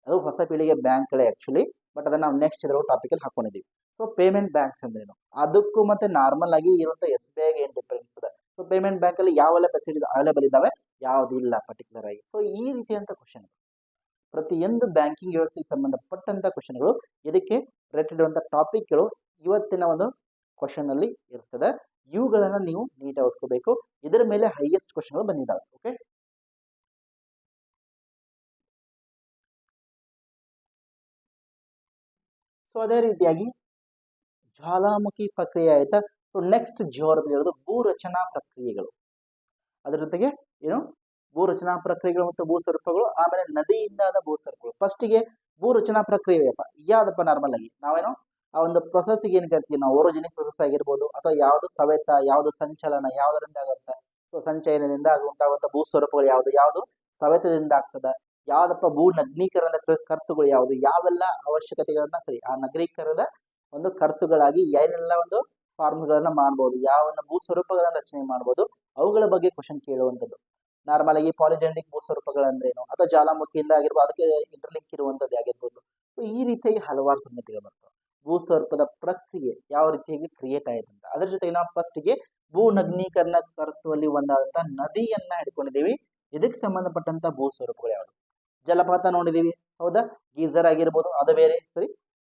ಅದು ಹೊಸ ಪೀಳಿಗೆ ಬ್ಯಾಂಕ್ಗಳೇ ಆ್ಯಕ್ಚುಲಿ ಬಟ್ ಅದನ್ನ ನಾವು ನೆಕ್ಸ್ಟ್ ಇದ್ರೊಳಗೆ ಟಾಪಿಕಲ್ಲಿ ಹಾಕೊಂಡಿದ್ದೀವಿ. ಸೊ ಪೇಮೆಂಟ್ ಬ್ಯಾಂಕ್ಸ್ ಅಂದ್ರೇನು? ಅದಕ್ಕೂ ಮತ್ತೆ ನಾರ್ಮಲ್ ಆಗಿ ಇರುವಂಥ ಎಸ್ ಬಿ ಐಗೆ ಏನು ಡಿಫ್ರೆನ್ಸ್ ಇದೆ? ಸೊ ಪೇಮೆಂಟ್ ಬ್ಯಾಂಕಲ್ಲಿ ಯಾವೆಲ್ಲ ಫೆಸಿಲಿಟೀಸ್ ಅವೈಲೇಬಲ್ ಇದ್ದಾವೆ? ಯಾವ್ದು ಇಲ್ಲ ಪರ್ಟಿಕ್ಯುಲರ್ ಆಗಿ. ಸೊ ಈ ರೀತಿಯಂಥ ಕ್ವಶನ್ ಪ್ರತಿಯೊಂದು ಬ್ಯಾಂಕಿಂಗ್ ವ್ಯವಸ್ಥೆಗೆ ಸಂಬಂಧಪಟ್ಟಂತ ಕ್ವಶನ್ಗಳು ಇದಕ್ಕೆ ರಿಲೇಟೆಡ್ ಇರುವಂಥ ಟಾಪಿಕ್ಗಳು ಇವತ್ತಿನ ಒಂದು ಕ್ವಶನ್ ಅಲ್ಲಿ ಇರ್ತದೆ. ಇವುಗಳನ್ನ ನೀವು ನೀಟಾಗಿ ಓದ್ಕೋಬೇಕು. ಇದರ ಮೇಲೆ ಹೈಯೆಸ್ಟ್ ಕ್ವಶನ್ಗಳು ಬಂದಿದ್ದಾವೆ. ಓಕೆ ಸೊ ಅದೇ ರೀತಿಯಾಗಿ ಜ್ವಾಲಾಮುಖಿ ಪ್ರಕ್ರಿಯೆ ಆಯಿತಾ? ಸೊ ನೆಕ್ಸ್ಟ್ ಜೋರ್ ಹೇಳೋದು ಭೂ ರಚನಾ ಪ್ರಕ್ರಿಯೆಗಳು. ಅದರ ಜೊತೆಗೆ ಏನು? ಭೂ ರಚನಾ ಪ್ರಕ್ರಿಯೆಗಳು ಮತ್ತು ಭೂ ಸ್ವರೂಪಗಳು ಆಮೇಲೆ ನದಿಯಿಂದಾದ ಭೂ ಸ್ವರೂಪಗಳು ಫಸ್ಟಿಗೆ ಭೂ ರಚನಾ ಪ್ರಕ್ರಿಯೆಯಪ್ಪ ಯಾವ್ದಪ್ಪ ನಾರ್ಮಲ್ ಆಗಿ? ನಾವೇನೋ? ಆ ಒಂದು ಪ್ರೊಸೆಸ್ಗೆ ಏನು ಕರಿತೀವಿ ನಾವು? ಓರೋಜಿನಿಕ್ ಪ್ರೊಸೆಸ್ ಆಗಿರ್ಬೋದು, ಅಥವಾ ಯಾವುದು ಸವೆತ, ಯಾವುದು ಸಂಚಲನ, ಯಾವುದರಿಂದ ಆಗುತ್ತೆ? ಸೊ ಸಂಚಯನದಿಂದ ಭೂ ಸ್ವರೂಪಗಳು ಯಾವುದು? ಯಾವುದು ಸವೆತದಿಂದ ಆಗ್ತದ? ಯಾವ್ದಪ್ಪ ಭೂ ನಗ್ನೀಕರಣದ ಕರ್ತುಗಳು ಯಾವುದು? ಯಾವೆಲ್ಲ ಅವಶ್ಯಕತೆಗಳನ್ನ ಸರಿ, ಆ ನಗರೀಕರಣದ ಒಂದು ಕರ್ತುಗಳಾಗಿ ಏನೆಲ್ಲ ಒಂದು ಫಾರ್ಮ್ಗಳನ್ನ ಮಾಡ್ಬೋದು? ಯಾವ ಭೂ ಸ್ವರೂಪಗಳನ್ನ ರಚನೆ ಮಾಡ್ಬೋದು? ಅವುಗಳ ಬಗ್ಗೆ ಕ್ವಶನ್ ಕೇಳುವಂಥದ್ದು. ನಾರ್ಮಲ್ ಆಗಿ ಪಾಲಿಜೆಂಡಿಕ್ ಭೂಸ್ವರೂಪಗಳಂದ್ರೇನು ಅಥವಾ ಜಾಲಾಮುಖಿಯಿಂದ ಆಗಿರ್ಬೋದು, ಅದಕ್ಕೆ ಇಂಟರ್ಲಿಂಕ್ ಇರುವಂಥದ್ದು ಆಗಿರ್ಬೋದು. ಈ ರೀತಿಯಾಗಿ ಹಲವಾರು ಸಂಗತಿಗಳು ಬರ್ತವೆ. ಭೂಸ್ವರೂಪದ ಪ್ರಕ್ರಿಯೆ ಯಾವ ರೀತಿಯಾಗಿ ಕ್ರಿಯೇಟ್ ಆಯ್ತು ಅಂತ ಅದ್ರ ಜೊತೆಗೆ ನಾವು ಫಸ್ಟ್ಗೆ ಭೂ ನಗ್ನೀಕರಣ ಕರ್ತುವಲ್ಲಿ ಒಂದಾದಂಥ ನದಿಯನ್ನ ಹಿಡ್ಕೊಂಡಿದ್ದೀವಿ. ಇದಕ್ಕೆ ಸಂಬಂಧಪಟ್ಟಂತ ಭೂಸ್ವರೂಪಗಳು ಯಾವುದು? ಜಲಪಾತ ನೋಡಿದ್ದೀವಿ. ಹೌದಾ? ಗೀಸರ್ ಆಗಿರ್ಬೋದು, ಅದು ಬೇರೆ, ಸರಿ?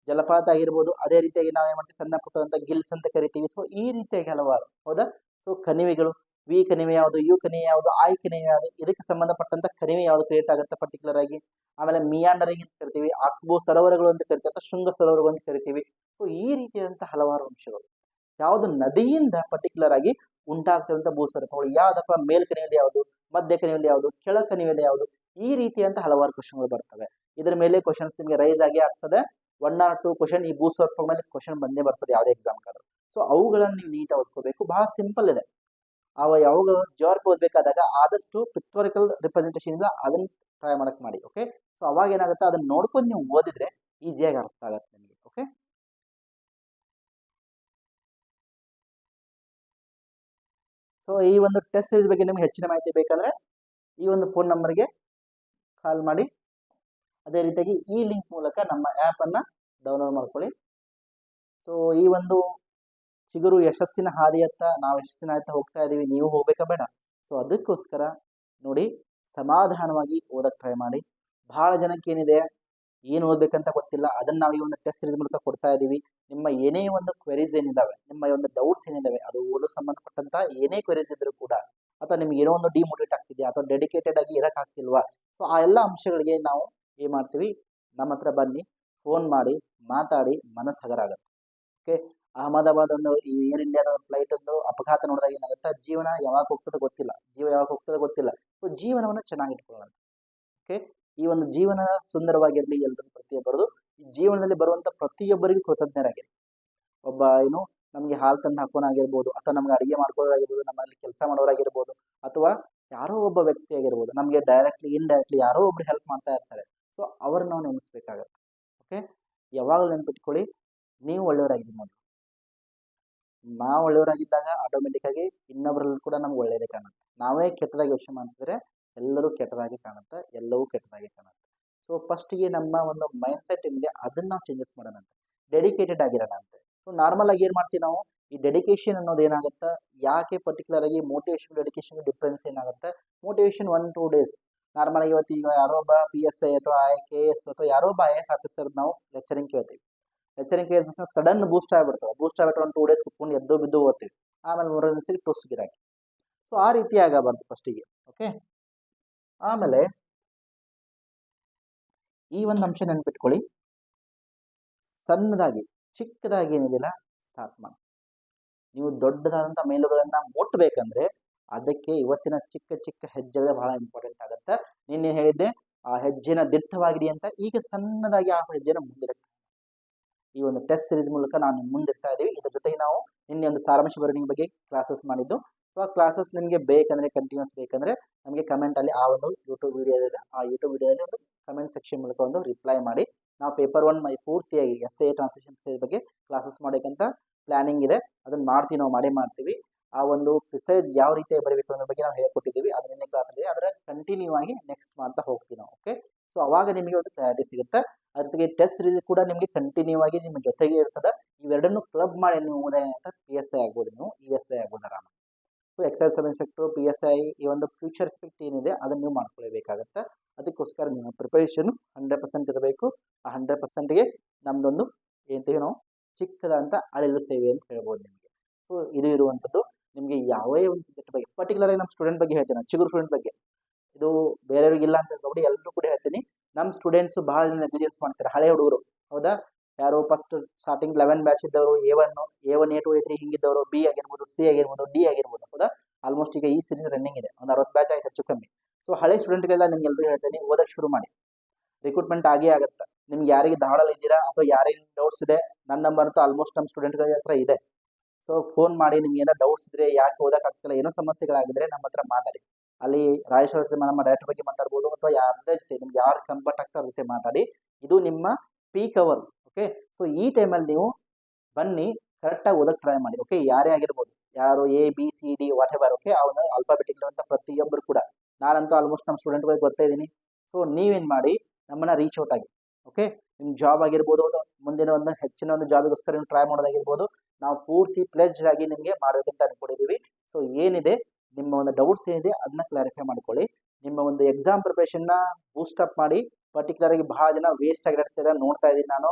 ಜಲಪಾತ ಆಗಿರ್ಬೋದು, ಅದೇ ರೀತಿಯಾಗಿ ನಾವು ಏನು ಮಾಡ್ತೀವಿ? ಸಣ್ಣ ಪುಟ್ಟದಂತ ಗಿಲ್ಸ್ ಅಂತ ಕರಿತೀವಿ. ಸೊ ಈ ರೀತಿಯಾಗಿ ಹಲವಾರು, ಹೌದಾ? ಸೊ ಕಣಿವೆಗಳು ವಿ ಕಣಿವೆ ಯಾವುದು ಯು ಕಣಿವೆ ಯಾವುದು ಐ ಕಣಿವೆ ಯಾವುದು, ಇದಕ್ಕೆ ಸಂಬಂಧಪಟ್ಟಂತ ಕಣಿವೆ ಯಾವುದು ಕ್ರಿಯೇಟ್ ಆಗುತ್ತೆ ಪರ್ಟಿಕ್ಯುಲರ್ ಆಗಿ? ಆಮೇಲೆ ಮಿಯಾಂಡರಿಂಗ್ ಅಂತ ಕರಿತೀವಿ ಆಕ್ಸ್ಬೋ ಸರೋವರಗಳು ಅಂತ ಕರಿತೀವಿ, ಅಥವಾ ಶೃಂಗ ಸರೋವರಗಳು ಅಂತ ಕರಿತೀವಿ. ಸೊ ಈ ರೀತಿಯಾದಂಥ ಹಲವಾರು ಅಂಶಗಳು. ಯಾವುದು ನದಿಯಿಂದ ಪರ್ಟಿಕ್ಯುಲರ್ ಆಗಿ ಉಂಟಾಗ್ತಿರುವಂತಹ ಭೂಸ್ವರೂಪಗಳು, ಯಾವುದಪ್ಪ ಮೇಲ್ಕಣಿಯಲ್ಲಿ ಯಾವುದು? ಮಧ್ಯ ಕಣಿವೆಯಲ್ಲಿ ಯಾವುದು ಕೆಳ ಕಣಿವೆಯಲ್ಲಿ ಯಾವುದು, ಈ ರೀತಿಯಂತ ಹಲವಾರು ಕ್ವಶನ್ಗಳು ಬರ್ತವೆ. ಇದರ ಮೇಲೆ ಕ್ವಶನ್ಸ್ ನಿಮಗೆ ರೈಸ್ ಆಗಿ ಆಗ್ತದೆ. ಒನ್ ಆರ್ ಟು ಕ್ವಶನ್ ಈ ಭೂಸ್ವರೂಪಗಳ ಮೇಲೆ ಕ್ವಶನ್ ಬಂದೇ ಬರ್ತದೆ ಯಾವುದೇ ಎಕ್ಸಾಮ್ ಕಾದ್ರು. ಸೊ ಅವುಗಳನ್ನು ನೀವು ನೀಟಾಗಿ ಓದ್ಕೋಬೇಕು. ಬಹಳ ಸಿಂಪಲ್ ಇದೆ. ಅವ ಯಾವಾಗಲೂ ಜೋರ್ಕ್ ಓದ್ಬೇಕಾದಾಗ ಆದಷ್ಟು ಪಿಕ್ಟೋರಿಕಲ್ ರಿಪ್ರೆಸೆಂಟೇಷನ್ ಇಂದ ಅದನ್ನ ಟ್ರೈ ಮಾಡಕ್ ಮಾಡಿ ಓಕೆ ಸೊ ಅವಾಗ ಏನಾಗುತ್ತೆ? ಅದನ್ನ ನೋಡ್ಕೊಂಡು ನೀವು ಓದಿದ್ರೆ ಈಸಿಯಾಗಿ ಅರ್ಥ ಆಗುತ್ತೆ ನಿಮಗೆ ಓಕೆ ಸೊ ಈ ಒಂದು ಟೆಸ್ಟ್ ಸೀರೀಸ್ ಬಗ್ಗೆ ನಿಮ್ಗೆ ಹೆಚ್ಚಿನ ಮಾಹಿತಿ ಬೇಕಂದ್ರೆ ಈ ಒಂದು ಫೋನ್ ನಂಬರ್ಗೆ ಕಾಲ್ ಮಾಡಿ. ಅದೇ ರೀತಿಯಾಗಿ ಈ ಲಿಂಕ್ ಮೂಲಕ ನಮ್ಮ ಆ್ಯಪನ್ನು ಡೌನ್ಲೋಡ್ ಮಾಡ್ಕೊಳ್ಳಿ. ಸೊ ಈ ಒಂದು ಚಿಗುರು ಯಶಸ್ಸಿನ ಹಾದಿಯತ್ತ ನಾವು ಯಶಸ್ಸಿನ ಹಾದಿಯತ್ತ ಹೋಗ್ತಾ ಇದ್ದೀವಿ ನೀವು ಹೋಗ್ಬೇಕಾ ಬೇಡ. ಸೊ ಅದಕ್ಕೋಸ್ಕರ ನೋಡಿ ಸಮಾಧಾನವಾಗಿ ಓದಕ್ಕೆ ಟ್ರೈ ಮಾಡಿ. ಬಹಳ ಜನಕ್ಕೆ ಏನಿದೆ ಏನು ಓದಬೇಕಂತ ಗೊತ್ತಿಲ್ಲ. ಅದನ್ನು ನಾವು ಈ ಒಂದು ಟೆಸ್ಟ್ ಸೀರೀಸ್ ಮೂಲಕ ಕೊಡ್ತಾ ಇದ್ದೀವಿ ನಿಮ್ಮ ಏನೇ ಒಂದು ಕ್ವೆರೀಸ್ ಏನಿದ್ದಾವೆ ನಿಮ್ಮ ಒಂದು ಡೌಟ್ಸ್ ಏನಿದ್ದಾವೆ ಅದು ಓದೋ ಸಂಬಂಧಪಟ್ಟಂತ ಏನೇ ಕ್ವೆರೀಸ್ ಇದ್ದರೂ ಕೂಡ, ಅಥವಾ ನಿಮ್ಗೆ ಏನೋ ಒಂದು ಡಿಮೋಟಿವೇಟ್ ಆಗ್ತಿದೆಯಾ, ಅಥವಾ ಡೆಡಿಕೇಟೆಡ್ ಆಗಿ ಇರೋಕ್ಕಾಗ್ತಿಲ್ವಾ ಸೊ ಆ ಎಲ್ಲ ಅಂಶಗಳಿಗೆ ನಾವು ಏನು ಮಾಡ್ತೀವಿ, ನಮ್ಮ ಹತ್ರ ಬನ್ನಿ ಫೋನ್ ಮಾಡಿ, ಮಾತಾಡಿ ಮನಸ್ಸು ಹಗರಾಗುತ್ತೆ ಓಕೆ ಅಹಮದಾಬಾದ್ ಒಂದು ಈ ಏರ್ ಇಂಡಿಯಾದ ಫ್ಲೈಟ್ ಒಂದು ಅಪಘಾತ ನೋಡಿದಾಗ ಏನಾಗುತ್ತೆ, ಜೀವನ ಯಾವಾಗ ಹೋಗ್ತದೆ ಗೊತ್ತಿಲ್ಲ. ಜೀವ ಯಾವಾಗ ಹೋಗ್ತದೆ ಗೊತ್ತಿಲ್ಲ. ಸೊ ಜೀವನವನ್ನು ಚೆನ್ನಾಗಿ ಇಟ್ಕೊಳ್ಳೋಣ. ಓಕೆ ಈ ಒಂದು ಜೀವನ ಸುಂದರವಾಗಿರಲಿ ಎಲ್ಲರೂ ಪ್ರತಿಯೊಬ್ಬರದು ಈ ಜೀವನದಲ್ಲಿ ಬರುವಂತ ಪ್ರತಿಯೊಬ್ಬರಿಗೂ ಕೃತಜ್ಞರಾಗಿರಲಿ ಒಬ್ಬ ಏನು ನಮಗೆ ಹಾಲು ತಂದು ಹಾಕೋನಾಗಿರ್ಬೋದು, ಅಥವಾ ನಮ್ಗೆ ಅಡಿಗೆ ಮಾಡ್ಕೊಳ್ಳೋದಾಗಿರ್ಬೋದು ನಮ್ಮಲ್ಲಿ ಕೆಲಸ ಮಾಡೋರಾಗಿರ್ಬೋದು, ಅಥವಾ ಯಾರೋ ಒಬ್ಬ ವ್ಯಕ್ತಿ ಆಗಿರ್ಬೋದು, ನಮಗೆ ಡೈರೆಕ್ಟ್ಲಿ ಇನ್ಡೈರೆಕ್ಟ್ಲಿ ಯಾರೋ ಒಬ್ರು ಹೆಲ್ಪ್ ಮಾಡ್ತಾ ಇರ್ತಾರೆ. ಸೊ ಅವ್ರನ್ನ ನಾವು ನೆನೆಸ್ಬೇಕಾಗತ್ತೆ. ಓಕೆ ಯಾವಾಗಲೂ ನೆನ್ಪಿಟ್ಕೊಳ್ಳಿ, ನೀವು ಒಳ್ಳೆಯವರಾಗಿದ್ದು ಮೊದಲು ನಾವು ಒಳ್ಳೆಯವರಾಗಿದ್ದಾಗ ಆಟೋಮೆಟಿಕ್ ಆಗಿ ಇನ್ನೊಬ್ರಲ್ಲೂ ಕೂಡ ನಮ್ಗೆ ಒಳ್ಳೆಯದೇ ಕಾಣುತ್ತೆ. ನಾವೇ ಕೆಟ್ಟದಾಗಿ ಯೋಚನೆ ಮಾಡ್ತಿದ್ರೆ ಎಲ್ಲರೂ ಕೆಟ್ಟದಾಗಿ ಕಾಣುತ್ತೆ, ಎಲ್ಲವೂ ಕೆಟ್ಟದಾಗಿ ಕಾಣುತ್ತೆ. ಸೊ ಫಸ್ಟಿಗೆ ನಮ್ಮ ಒಂದು ಮೈಂಡ್ ಸೆಟ್ ಏನಿದೆ ಅದನ್ನ ನಾವು ಚೇಂಜಸ್ ಮಾಡೋಣ ಡೆಡಿಕೇಟೆಡ್ ಆಗಿರೋಣ ಅಂತ. ಸೊ ನಾರ್ಮಲ್ ಆಗಿ ಏನು ಮಾಡ್ತೀವಿ ನಾವು? ಈ ಡೆಡಿಕೇಶನ್ ಅನ್ನೋದು ಏನಾಗುತ್ತೆ? ಯಾಕೆ ಪರ್ಟಿಕ್ಯುಲರ್ ಆಗಿ ಮೋಟಿವೇಶನ್ ಡೆಡಿಕೇಶನ್ ಡಿಫ್ರೆನ್ಸ್ ಏನಾಗುತ್ತೆ? Motivation one two days normal ಆಗಿ ಇವತ್ತು ಈಗ ಯಾರೋ ಒಬ್ಬ ಪಿ ಎಸ್ ಐ ಅಥವಾ ಐ ಕೆ ಎಸ್ ಅಥವಾ ಯಾರೋ ಒಬ್ಬ ಐ ಎಸ್ ಆಫೀಸರ್ ನಾವು ಲೆಕ್ಚರಿಂಗ್ ಕೇಳ್ತೀವಿ. ಲೆಕ್ಚರಿಂಗ್ ಕೇಳಿದ ಸಡನ್ ಬೂಸ್ಟ್ ಆಗಿಬಿಡ್ತದೆ. ಬೂಸ್ಟ್ ಆಗ್ಬಿಟ್ಟು ಒಂದು ಟೂ ಡೇಸ್ ಕುತ್ಕೊಂಡು ಎದ್ದು ಬಿದ್ದು ಓದ್ತೀವಿ. ಆಮೇಲೆ ಮೂರನೇ ದಿವಸ ಟುಸ್ ಗಿರಾಕಿ ಸೊ ಆ ರೀತಿ ಆಗಬಾರ್ದು ಫಸ್ಟಿಗೆ ಓಕೆ ಆಮೇಲೆ ಈ ಒಂದು ಅಂಶ ನೆನ್ಪಿಟ್ಕೊಳ್ಳಿ. ಸಣ್ಣದಾಗಿ, ಚಿಕ್ಕದಾಗಿ ಏನಿದೆಯಲ್ಲ ಸ್ಟಾರ್ಟ್ ಮಾಡಿ. ನೀವು ದೊಡ್ಡದಾದಂಥ ಮೇಲುಗಳನ್ನು ಮುಟ್ಟಬೇಕಂದ್ರೆ ಅದಕ್ಕೆ ಇವತ್ತಿನ ಚಿಕ್ಕ ಚಿಕ್ಕ ಹೆಜ್ಜೆಗಳೇ ಬಹಳ ಇಂಪಾರ್ಟೆಂಟ್ ಆಗುತ್ತೆ. ನಿನ್ನೆ ಹೇಳಿದ್ದೆ, ಆ ಹೆಜ್ಜೆನ ದಿಟ್ಟವಾಗಿರಿ ಅಂತ. ಈಗ ಸಣ್ಣದಾಗಿ ಆ ಹೆಜ್ಜೆನ ಮುಂದಿರಕ್ಕೆ ಈ ಒಂದು ಟೆಸ್ಟ್ ಸಿರೀಸ್ ಮೂಲಕ ನಾನು ಮುಂದಿರ್ತಾ ಇದ್ದೀವಿ ಇದ್ರ ಜೊತೆಗೆ ನಾವು ನಿನ್ನೆ ಒಂದು ಸಾರಾಂಶ ಬರವಣಿಗೆ ಬಗ್ಗೆ ಕ್ಲಾಸಸ್ ಮಾಡಿದ್ದು. ಆ ಕ್ಲಾಸಸ್ ನಿಮಗೆ ಬೇಕಂದ್ರೆ ಕಂಟಿನ್ಯೂಸ್ ಬೇಕಂದ್ರೆ ನಮಗೆ ಕಮೆಂಟಲ್ಲಿ ಆ ಒಂದು ಯೂಟ್ಯೂಬ್ ವಿಡಿಯೋದಲ್ಲಿ ಆ ಯೂಟ್ಯೂಬ್ ವಿಡಿಯೋದಲ್ಲಿ ಒಂದು ಕಮೆಂಟ್ ಸೆಕ್ಷನ್ ಮೂಲಕ ಒಂದು ರಿಪ್ಲೈ ಮಾಡಿ. ನಾವು ಪೇಪರ್ ಒನ್ ಮೈ, ಪೂರ್ತಿಯಾಗಿ ಎಸ್ ಎ ಟ್ರಾನ್ಸ್ಲೇಷನ್ ಬಗ್ಗೆ ಕ್ಲಾಸಸ್ ಮಾಡೋಕ್ಕಂತ ಪ್ಲಾನಿಂಗ್ ಇದೆ. ಅದನ್ನ ಮಾಡ್ತೀವಿ, ನಾವು ಮಾಡೇ ಮಾಡ್ತೀವಿ. ಆ ಒಂದು ಪ್ರಿಸೈಸ್ ಯಾವ ರೀತಿ ಬರಬೇಕು ಅನ್ನೋ ಬಗ್ಗೆ ನಾವು ಹೇಳ್ಕೊಟ್ಟಿದ್ದೀವಿ. ಅದು ನಿನ್ನೆ ಕ್ಲಾಸಲ್ಲಿ ಅದರ ಕಂಟಿನ್ಯೂ ಆಗಿ ನೆಕ್ಸ್ಟ್ ಮಾಡ್ತಾ ಹೋಗ್ತೀವಿ ನಾವು ಓಕೆ ಸೊ ಅವಾಗ ನಿಮಗೆ ಒಂದು ಕ್ಲಾರಿಟಿ ಸಿಗುತ್ತೆ. ಅದ್ರ ಟೆಸ್ಟ್ ಸೀರೀಸ್ ಕೂಡ ನಿಮಗೆ ಕಂಟಿನ್ಯೂ ಆಗಿ ನಿಮ್ಮ ಜೊತೆಗೆ ಇರ್ತದೆ. ಇವೆರಡನ್ನು ಕ್ಲಬ್ ಮಾಡಿ ನೀವು ಓದೇ ಅಂತ ಪಿ ಎಸ್ ಐ ಆಗ್ಬೋದು ನೀವು ಇ ಎಸ್ ಐ ಆಗ್ಬೋದು excise sub inspector P S I ಈ ಒಂದು ಫ್ಯೂಚರ್ ಎಸ್ಪೆಕ್ಟ್ ಏನಿದೆ ಅದನ್ನು ನೀವು ಮಾಡ್ಕೊಳ್ಬೇಕಾಗತ್ತೆ ಅದಕ್ಕೋಸ್ಕರ ನಿಮ್ಮ ಪ್ರಿಪರೇಷನ್ ಹಂಡ್ರೆಡ್ ಪರ್ಸೆಂಟ್ ಇರಬೇಕು. ಆ ಹಂಡ್ರೆಡ್ ಪರ್ಸೆಂಟ್ಗೆ ನಮ್ದೊಂದು ಏನಂತೀವಿ ನಾವು ಚಿಕ್ಕದಂತ ಅಳಿಲು ಸೇವೆ ಅಂತ ಹೇಳ್ಬೋದು ನಿಮಗೆ. ಸೊ ಇದು ಇರುವಂಥದ್ದು. ನಿಮಗೆ ಯಾವೇ ಒಂದು ಸಬ್ಜೆಕ್ಟ್ ಬಗ್ಗೆ ಪರ್ಟಿಕ್ಯುಲರ್ ನಮ್ಮ ಸ್ಟೂಡೆಂಟ್ ಬಗ್ಗೆ ಹೇಳ್ತೀನಿ ಚಿಗುರು ಸ್ಟೂಡೆಂಟ್ ಬಗ್ಗೆ. ಇದು ಬೇರೆಯವ್ರಿಗೆ ಇಲ್ಲ ಅಂತ ನೋಡಿ ಎಲ್ಲರೂ ಕೂಡ ಹೇಳ್ತೀನಿ. ನಮ್ಮ ಸ್ಟೂಡೆಂಟ್ಸ್ ಬಹಳ ನೆಗ್ಲಿಜೆನ್ಸ್ ಮಾಡ್ತಾರೆ, ಹಳೆ ಹುಡುಗರು. ಹೌದಾ? ಯಾರು ಫಸ್ಟ್ ಸ್ಟಾರ್ಟಿಂಗ್ ಲೆವೆನ್ ಬ್ಯಾಚ್ ಇದ್ದವರು A one A one A two A three ಹಿಂಗಿದ್ದವರು B ಆಗಿರ್ಬೋದು ಸಿ ಆಗಿರ್ಬೋದು ಡಿ ಆಗಿರ್ಬೋದು. ಆಲ್ಮೋಸ್ಟ್ ಈಗ ಈ ಸೀರೀಸ್ ರನ್ನಿಂಗ್ ಇದೆ. ಒಂದು ಅರವತ್ತು ಬ್ಯಾಚ್ ಆಯ್ತು ಹೆಚ್ಚು ಕಮ್ಮಿ. ಸೊ ಹಳೆ ಸ್ಟೂಡೆಂಟ್ಗೆಲ್ಲ ನಿಮ್ಗೆ ಎಲ್ಲರೂ ಹೇಳ್ತೀನಿ ಓದಕ್ಕೆ ಶುರು ಮಾಡಿ. ರಿಕ್ರೂಟ್ಮೆಂಟ್ ಆಗೇ ಆಗುತ್ತೆ. ನಿಮ್ಗೆ ಯಾರಿಗೆ ದಾಳಲ್ಲಿ ಇದ್ದೀರಾ ಅಥವಾ ಯಾರೇನು ಡೌಟ್ಸ್ ಇದೆ ನನ್ನ ನಂಬರ್ ಅಂತೂ ಆಲ್ಮೋಸ್ಟ್ ನಮ್ಮ ಸ್ಟೂಡೆಂಟ್ಗಳ ಹತ್ರ ಇದೆ. ಸೊ ಫೋನ್ ಮಾಡಿ ನಿಮ್ಗೆ ಏನೋ ಡೌಟ್ಸ್ ಇದ್ರೆ ಯಾಕೆ ಓದೋಕ್ಕಾಗ್ತಿಲ್ಲ ಏನೋ ಸಮಸ್ಯೆಗಳಾಗಿದ್ರೆ ನಮ್ಮ ಹತ್ರ ಮಾತಾಡಿ. ಅಲ್ಲಿ ರಾಜೇಶ್ವರ ಜೊತೆ ನಮ್ಮ ಡೈರೆಕ್ಟರ್ ಬಗ್ಗೆ ಮಾತಾಡ್ಬೋದು ಅಥವಾ ಯಾರದೇ ಜೊತೆ, ನಿಮ್ಗೆ ಯಾರು ಕಂಫರ್ಟ್ ಆಗ್ತಾ ಜೊತೆ ಮಾತಾಡಿ. ಇದು ನಿಮ್ಮ ಪೀಕ್ ಅವರ್ ಓಕೆ ಸೊ ಈ ಟೈಮಲ್ಲಿ ನೀವು ಬನ್ನಿ ಕರೆಕ್ಟಾಗಿ ಓದಕ್ಕೆ ಟ್ರೈ ಮಾಡಿ ಓಕೆ ಯಾರೇ ಆಗಿರ್ಬೋದು. ಯಾರು A B C D whatever okay ಅವನ ಆಲ್ಫಾಬೆಟಿಕ್ ಇರುವಂಥ ಪ್ರತಿಯೊಬ್ಬರು ಕೂಡ. ನಾನಂತೂ ಆಲ್ಮೋಸ್ಟ್ ನಮ್ಮ ಸ್ಟೂಡೆಂಟ್ಗಳಿಗೆ ಗೊತ್ತೇ ಇದ್ದೀನಿ ಸೊ ನೀವೇನು ಮಾಡಿ, ನಮ್ಮನ್ನ ರೀಚ್ ಔಟ್ ಆಗಿ ಓಕೆ ನಿಮ್ಮ ಜಾಬ್ ಆಗಿರ್ಬೋದು ಮುಂದಿನ ಒಂದು ಹೆಚ್ಚಿನ ಒಂದು ಜಾಬಿಗೋಸ್ಕರ ನೀವು ಟ್ರೈ ಮಾಡೋದಾಗಿರ್ಬೋದು. ನಾವು ಪೂರ್ತಿ ಪ್ಲೆಜ್ಡ್ ಆಗಿ ನಿಮಗೆ ಮಾಡಬೇಕಂತ ಅನ್ಕೊಂಡಿದ್ದೀವಿ ಸೊ ಏನಿದೆ, ನಿಮ್ಮ ಒಂದು ಡೌಟ್ಸ್ ಏನಿದೆ, ಅದನ್ನ ಕ್ಲಾರಿಫೈ ಮಾಡ್ಕೊಳ್ಳಿ. ನಿಮ್ಮ ಒಂದು ಎಕ್ಸಾಮ್ ಪ್ರಿಪ್ರೇಷನ್ನ ಬೂಸ್ಟ್ ಅಪ್ ಮಾಡಿ ಪರ್ಟಿಕ್ಯುಲರ್ ಆಗಿ ಬಹಳ ಜನ ವೇಸ್ಟ್ ಆಗಿರ್ತೀರ ನೋಡ್ತಾ ಇದ್ದೀನಿ ನಾನು.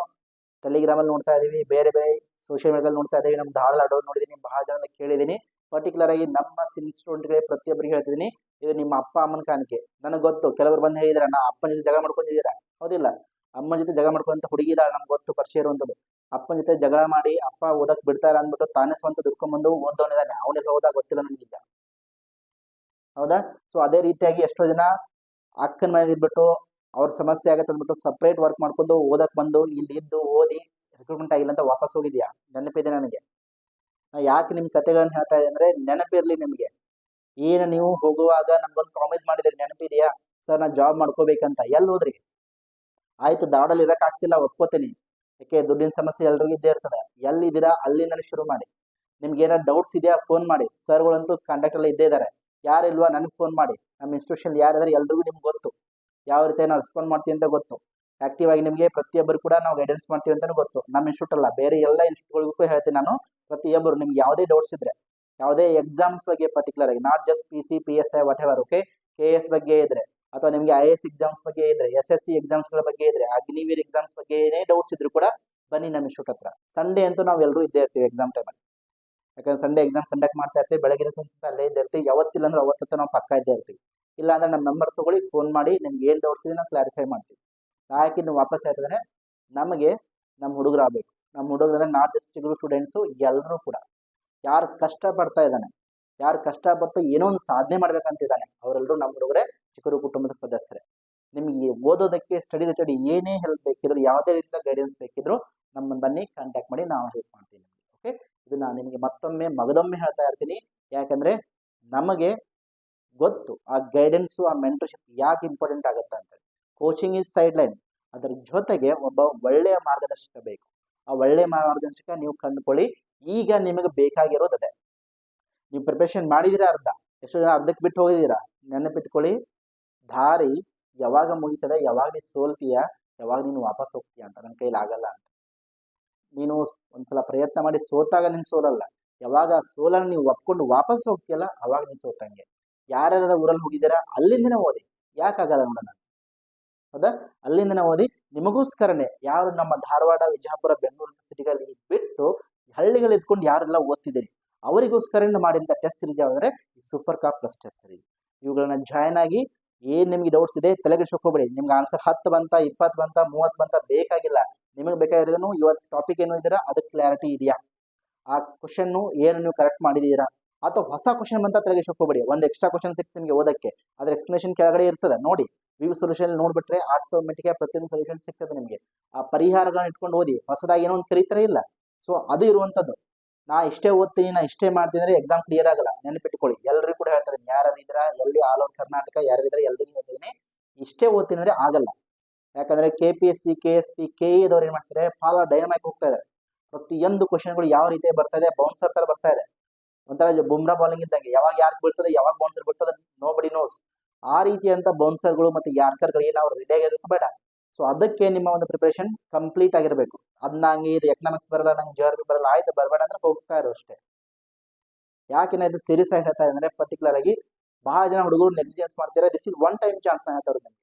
ಟೆಲಿಗ್ರಾಮಲ್ಲಿ ನೋಡ್ತಾ ಇದೀವಿ, ಬೇರೆ ಬೇರೆ ಸೋಷಿಯಲ್ ಮೀಡಿಯಾದಲ್ಲಿ ನೋಡ್ತಾ ಇದ್ದೀವಿ ನಮ್ಮ ಧಾರವಾಡ ನೋಡಿದ್ದೀನಿ ಬಹಳ ಜನ ಕೇಳಿದ್ದೀನಿ ಪರ್ಟಿಕ್ಯುಲರ್ ಆಗಿ ನಮ್ಮ ಸಿನ್ ಸ್ಟೂಡೆಂಟ್ಗೆ ಪ್ರತಿಯೊಬ್ಬರಿಗೆ ಹೇಳ್ತಿದ್ದೀನಿ ಇದು ನಿಮ್ಮ ಅಪ್ಪ ಅಮ್ಮನ ಕಾಣಿಕೆ. ನನಗೆ ಗೊತ್ತು, ಕೆಲವರು ಬಂದು ಹೇಳಿದ್ರ ನಾ ಅಪ್ಪನ ಜೊತೆ ಜಗಳ ಮಾಡ್ಕೊಂಡಿದ್ದೀರಾ ಹೌದಿಲ್ಲ. ಅಮ್ಮನ ಜೊತೆ ಜಗಳ ಮಾಡ್ಕೊಂತ ಹುಡುಗಿ ಇದ್ದಾಳೆ ನಮ್ಗೆ ಗೊತ್ತು, ಪರಿಚಯ ಇರುವಂಥದ್ದು ಅಪ್ಪನ ಜೊತೆ ಜಗಳ ಮಾಡಿ, ಅಪ್ಪ, ಓದಕ್ ಬಿಡ್ತಾರ? ಅಂದ್ಬಿಟ್ಟು ತಾನೇ ಸ್ವಂತ ದುಡ್ಕೊಂಡ್ಬಂದು ಓದೋನಿದ್ದಾನೆ ಅವನೆಲ್ಲ ಹೋದಾಗ ಗೊತ್ತಿಲ್ಲ ನನಗೀಗ ಹೌದಾ? ಸೊ ಅದೇ ರೀತಿಯಾಗಿ ಎಷ್ಟೋ ಜನ ಅಕ್ಕನ ಮನೇಲಿ ಇದ್ಬಿಟ್ಟು ಅವ್ರ ಸಮಸ್ಯೆ ಆಗತ್ತೆ ಅಂದ್ಬಿಟ್ಟು ಸಪ್ರೇಟ್ ವರ್ಕ್ ಮಾಡ್ಕೊಂಡು ಓದಕ್ ಬಂದು ಇಲ್ಲಿ ಇದ್ದು ಓದಿ ರಿಕ್ರೂಟ್ಮೆಂಟ್ ಆಗಿಲ್ಲ ಅಂತ ವಾಪಸ್ ಹೋಗಿದ್ಯಾ? ನೆನಪಿದೆ ನನಗೆ. ನಾ ಯಾಕೆ ನಿಮ್ಮ ಕತೆಗಳನ್ನ ಹೇಳ್ತಾ ಇದ್ದೆ ಅಂದ್ರೆ ನೆನಪಿರ್ಲಿ ನಿಮಗೆ. ಏನು ನೀವು ಹೋಗುವಾಗ ನಮ್ಗೊಂದು ಪ್ರಾಮಿಸ್ ಮಾಡಿದ್ರಿ, ನೆನಪಿದೆಯಾ? ಸರ್ ನಾ ಜಾಬ್ ಮಾಡ್ಕೋಬೇಕಂತ. ಎಲ್ಲಿ ಹೋದ್ರಿ? ಆಯ್ತು ದಾಡಲ್ಲಿ ಇರಕ್ ಆಗ್ತಿಲ್ಲ, ಒಪ್ಕೋತೀನಿ. ಯಾಕೆ, ದುಡ್ಡಿನ ಸಮಸ್ಯೆ ಎಲ್ರಿಗೂ ಇದ್ದೇ ಇರ್ತದೆ. ಎಲ್ಲಿದ್ದೀರಾ ಅಲ್ಲಿಂದನೇ ಶುರು ಮಾಡಿ. ನಿಮ್ಗೆ ಏನಾರ ಡೌಟ್ಸ್ ಇದೆಯಾ? ಫೋನ್ ಮಾಡಿ. ಸರ್ಗಳಂತೂ ಕಂಡಕ್ಟರ್ ಇದ್ದೇ ಇದ್ದಾರೆ ಯಾರಿಲ್ವಾ ನನಗೆ ಫೋನ್ ಮಾಡಿ. ನಮ್ಮ ಇನ್ಸ್ಟಿಟ್ಯೂಷನ್ ಯಾರಿದ್ದಾರೆ ಎಲ್ರಿಗೂ ನಿಮ್ಗೆ ಗೊತ್ತು. ಯಾವ ರೀತಿ ನಾವು ರೆಸ್ಪಾಂಡ್ ಮಾಡ್ತೀವಿ ಅಂತ ಗೊತ್ತು. ಆಕ್ಟಿವ್ ಆಗಿ ನಿಮಗೆ ಪ್ರತಿಯೊಬ್ಬರು ಕೂಡ ನಾವು ಗೈಡೆನ್ಸ್ ಮಾಡ್ತೀವಿ ಅಂತಲೂ ಗೊತ್ತು. ನಮ್ಮ ಇನ್ಸ್ಟಿಟ್ಯೂಟ್ ಅಲ್ಲ, ಬೇರೆ ಎಲ್ಲ ಇನ್ಸ್ಟಿಟ್ಯೂಟ್ಗಳಿಗೂ ಹೇಳ್ತೀನಿ ನಾನು. ಪ್ರತಿಯೊಬ್ಬರು ನಿಮ್ಗೆ ಯಾವುದೇ ಡೌಟ್ಸ್ ಇದ್ರೆ, ಯಾವುದೇ ಎಕ್ಸಾಮ್ಸ್ ಬಗ್ಗೆ ಪರ್ಟಿಕ್ಯುಲರ್ ಆಗಿ not just P C P S I whatever okay K S ಬಗ್ಗೆ ಇದ್ರೆ, ಅಥವಾ ನಿಮಗೆ ಐ ಎಸ್ ಎಕ್ಸಾಮ್ಸ್ ಬಗ್ಗೆ ಇದ್ರೆ ಎಸ್ ಎಸ್ ಸಿ ಎಕ್ಸಾಮ್ಸ್ಗಳ ಬಗ್ಗೆ ಇದ್ರೆ ಅಗ್ನಿವೀರ್ ಎಕ್ಸಾಮ್ಸ್ ಬಗ್ಗೆ ಏನೇ ಡೌಟ್ಸ್ ಇದ್ರು ಕೂಡ ಬನ್ನಿ ನಮ್ಮ ಇನ್ಸ್ಟಿಟ್ಯೂಟ್ ಹತ್ರ. ಸಂಡೇ ಅಂತೂ ನಾವು ಎಲ್ಲರೂ ಇದ್ದೇ ಇರ್ತೀವಿ ಎಕ್ಸಾಮ್ ಟೈಮಲ್ಲಿ ಯಾಕಂದ್ರೆ ಸಂಡೇ ಎಕ್ಸಾಮ್ ಕಂಡಕ್ಟ್ ಮಾಡ್ತಾ ಇರ್ತೀವಿ, ಬೆಳಗಿನ ಸಂತ ಅಲ್ಲೇ ಇದ್ದೇ ಇರ್ತೀವಿ. ಯಾವತ್ತಿಲ್ಲ ಅಂದ್ರೆ ಅವತ್ತಂತೂ ನಾವು ಪಕ್ಕ ಇದ್ದೇ ಇರ್ತೀವಿ. ಇಲ್ಲ ಅಂದ್ರೆ ನಮ್ಮ ನಂಬರ್ ತೊಗೊಳ್ಳಿ ಫೋನ್ ಮಾಡಿ ನಿಮ್ಗೆ ಏನು ಡೌಟ್ಸ್ ಇದೆ ನಾವು ಕ್ಲಾರಿಫೈ ಮಾಡ್ತೀವಿ ಯಾಕೆ ನೀವು ವಾಪಸ್ ಆಯ್ತಂದ್ರೆ ನಮಗೆ ನಮ್ಮ ಹುಡುಗರು ಆಗಬೇಕು. ನಮ್ಮ ಹುಡುಗರು ಅಂದ್ರೆ ನಾಟ್ ಜಸ್ಟ್ ಚಿಗುರು ಸ್ಟೂಡೆಂಟ್ಸು ಎಲ್ಲರೂ ಕೂಡ. ಯಾರು ಕಷ್ಟಪಡ್ತಾ ಇದ್ದಾನೆ, ಯಾರು ಕಷ್ಟಪಟ್ಟು ಏನೋ ಒಂದು ಸಾಧನೆ ಮಾಡ್ಬೇಕಂತಿದ್ದಾನೆ ಅವರೆಲ್ಲರೂ ನಮ್ಮ ಹುಡುಗರೇ ಚಿಕ್ಕರು ಕುಟುಂಬದ ಸದಸ್ಯರೇ. ನಿಮಗೆ ಓದೋದಕ್ಕೆ ಸ್ಟಡಿ ರಿಲೇಟೆಡ್ ಏನೇ ಹೆಲ್ಪ್ ಬೇಕಿದ್ರು, ಯಾವುದೇ ರೀತಿಯ ಗೈಡೆನ್ಸ್ ಬೇಕಿದ್ರು ನಮ್ಮನ್ನು ಬನ್ನಿ ಕಾಂಟ್ಯಾಕ್ಟ್ ಮಾಡಿ ನಾವು ಹೆಲ್ಪ್ ಮಾಡ್ತೀನಿ ಓಕೆ ಇದು ನಾನು ನಿಮಗೆ ಮತ್ತೊಮ್ಮೆ ಮಗದೊಮ್ಮೆ ಹೇಳ್ತಾ ಇರ್ತೀನಿ. ಯಾಕಂದರೆ ನಮಗೆ ಗೊತ್ತು. ಆ ಗೈಡೆನ್ಸು ಆ ಮೆಂಟರ್ಶಿಪ್ ಯಾಕೆ ಇಂಪಾರ್ಟೆಂಟ್ ಆಗುತ್ತೆ ಅಂತ ಕೋಚಿಂಗ್ ಇಸ್ ಸೈಡ್ ಲೈನ್ ಅದರ ಜೊತೆಗೆ ಒಬ್ಬ ಒಳ್ಳೆಯ ಮಾರ್ಗದರ್ಶಕ ಬೇಕು. ಆ ಒಳ್ಳೆಯ ಮಾರ್ಗದರ್ಶಕ ನೀವು ಕಂಡುಕೊಳ್ಳಿ. ಈಗ ನಿಮಗೆ ಬೇಕಾಗಿರೋದು ಅದೇ ನೀವು ಪ್ರಿಪ್ರೇಷನ್ ಮಾಡಿದಿರಾ ಅರ್ಧ? ಎಷ್ಟೋ ಜನ ಅರ್ಧಕ್ಕೆ ಬಿಟ್ಟು ಹೋಗಿದ್ದೀರಾ? ನೆನಪಿಟ್ಕೊಳ್ಳಿ. ದಾರಿ ಯಾವಾಗ ಮುಗಿತದೆ, ಯಾವಾಗ ನೀನು ಸೋಲ್ತೀಯ, ಯಾವಾಗ ನೀನು ವಾಪಸ್ ಹೋಗ್ತೀಯ ಅಂತ ನನ್ನ ಕೈಲಿ ಆಗಲ್ಲ ಅಂತ. ನೀನು ಒಂದ್ಸಲ ಪ್ರಯತ್ನ ಮಾಡಿ ಸೋತಾಗ ನೀನು ಸೋಲಲ್ಲ. ಯಾವಾಗ ಸೋಲನ್ನು ನೀವು ಒಪ್ಕೊಂಡು ವಾಪಸ್ ಹೋಗ್ತೀಯಲ್ಲ, ಅವಾಗ ನೀನು ಸೋತಂಗೆ. ಯಾರ್ಯಾರ ಊರಲ್ಲಿ ಹೋಗಿದ್ದೀರಾ? ಅಲ್ಲಿಂದನೇ ಓದಿ. ಯಾಕಾಗಲ್ಲ ನೋಡೋಣ? ಹೌದಾ? ಅಲ್ಲಿಂದನೇ ಓದಿ. ನಿಮಗೋಸ್ಕರನೇ ಯಾರು ನಮ್ಮ ಧಾರವಾಡ ವಿಜಯಪುರ ಬೆಂಗಳೂರು ಸಿಟಿಗಳಲ್ಲಿ ಬಿಟ್ಟು ಹಳ್ಳಿಗಳು ಇದ್ಕೊಂಡು ಯಾರೆಲ್ಲ ಓದ್ತಿದ್ದೀರಿ? ಅವರಿಗೋಸ್ಕರ ಮಾಡಿದಂಥ ಟೆಸ್ಟ್ ಸೀರೀಸ್ ಯಾವ್ದಂದ್ರೆ ಈ ಸೂಪರ್ ಕಾಪ್ ಪ್ಲಸ್ ಟೆಸ್ಟ್ ರೀ ಇವುಗಳನ್ನ ಜಾಯ್ನ್ ಆಗಿ ಏನು ನಿಮಗೆ ಡೌಟ್ಸ್ ಇದೆ ತಲೆಗೆ ಶೋಕೋಬೇಡಿ ನಿಮ್ಗೆ ಆನ್ಸರ್ ಹತ್ತು ಬಂತ, ಇಪ್ಪತ್ತು ಬಂತ, ಮೂವತ್ತು ಬಂತ ಬೇಕಾಗಿಲ್ಲ. ನಿಮಗೆ ಬೇಕಾಗಿರೋದನ್ನು ಇವತ್ತು ಟಾಪಿಕ್ ಏನು ಇದ್ದೀರಾ? ಅದಕ್ಕೆ ಕ್ಲಾರಿಟಿ ಇದೆಯಾ? ಆ ಕ್ವಶನ್ ಏನು ನೀವು ಕರೆಕ್ಟ್ ಮಾಡಿದೀರಾ ಅಥವಾ ಹೊಸ ಕ್ವಶನ್ ಬಂತ ತಲೆಗೆ ಹೋಗ್ಬೇಡಿ ಒಂದು ಎಕ್ಸ್ಟ್ರಾ ಕ್ವಶನ್ ಸಿಕ್ತು ನಿಮಗೆ ಓದಕ್ಕೆ. ಅದ್ರ ಎಕ್ಸ್ಪ್ಲನೇಷನ್ ಕೆಳಗಡೆ ಇರ್ತದೆ. ನೋಡಿ ವಿವಿ ಸೊಲ್ಯೂಷನ್ ನೋಡ್ಬಿಟ್ರೆ ಆಟೋಮೆಟಿಕ್ ಪ್ರತಿಯೊಂದು ಸೊಲ್ಯೂಷನ್ ಸಿಗ್ತದೆ ನಿಮಗೆ. ಆ ಪರಿಹಾರಗಳನ್ನ ಇಟ್ಕೊಂಡು ಓದಿ. ಹೊಸದಾಗಿ ಏನೋ ಒಂದು ಕರೀತಾರೆ ಇಲ್ಲ. ಸೊ ಅದು ಇರುವಂಥದ್ದು ನಾ ಇಷ್ಟೇ ಓದ್ತೀನಿ, ನಾ ಇಷ್ಟೇ ಮಾಡ್ತೀನಿ ಎಕ್ಸಾಮ್ ಕ್ಲಿಯರ್ ಆಗಲ್ಲ. ನೆನಪಿಟ್ಕೊಳ್ಳಿ. ಎಲ್ಲರಿಗೂ ಕೂಡ ಹೇಳ್ತಾರೆ ಇದ್ದೀನಿ. ಯಾರು ಇದ್ರ, ಎಲ್ಲಿ, ಆಲ್ ಓವರ್ ಕರ್ನಾಟಕ ಯಾರಿದ್ರೆ ಎಲ್ಲರಿಗೂ ಓದಿದ್ದೀನಿ ಇಷ್ಟೇ ಓದ್ತೀನಿ ಅಂದ್ರೆ ಆಗಲ್ಲ. ಯಾಕಂದ್ರೆ K P S C K S P K ಇದವ್ರು ಏನ್ ಮಾಡ್ತಾರೆ ಫಾಲೋ ಡೈನಮೈಕ್ ಹೋಗ್ತಾ ಇದ್ದಾರೆ ಪ್ರತಿಯೊಂದು ಕ್ವಶನ್ಗಳು ಯಾವ ರೀತಿ ಬರ್ತಾ ಇದೆ? ಬೌನ್ಸರ್ ತರ ಬರ್ತಾ ಇದೆ. ಒಂಥರ ಬುಮ್ರಾ ಬಾಲಿಂಗ್ ಇದ್ದಂಗೆ. ಯಾವಾಗ ಯಾರ್ಕ್ ಬೀಳ್ತದೆ, ಯಾವಾಗ ಬೌನ್ಸರ್ ಬೀಳ್ತದೆ ನೋ ಬಡಿ ನೋಸ್ ಆ ರೀತಿಯಂತ ಬೌನ್ಸರ್ಗಳು ಮತ್ತು ಯಾರ್ಕರ್ಗಳಿಗೆ ನಾವು ರೆಡಿ ಆಗಿರೋದು ಬೇಡ. ಸೊ ಅದಕ್ಕೆ ನಿಮ್ಮ ಒಂದು ಪ್ರಿಪರೇಷನ್ ಕಂಪ್ಲೀಟ್ ಆಗಿರಬೇಕು. ಅದ್ ನಂಗೆ ಇದು ಎಕನಾಮಿಕ್ಸ್ ಬರಲ್ಲ, ನಂಗೆ ಜಿ ಬರಲ್ಲ, ಆಯ್ತು, ಬರಬೇಡ ಅಂದ್ರೆ ಹೋಗ್ತಾ ಇರೋ ಅಷ್ಟೇ. ಯಾಕೆ ಇದು ಸೀರಿಯಸ್ ಆಗಿ ಹೇಳ್ತಾ ಇದ್ದಾರೆ ಪರ್ಟಿಕ್ಯುಲರ್ ಆಗಿ ಬಹಳ ಜನ ಹುಡುಗರು ನೆಗ್ಲಿಜೆನ್ಸ್ ಮಾಡ್ತಾರೆ this is one time chance ಹೇಳ್ತಾ ಇರೋದು ನಿಮ್ಗೆ.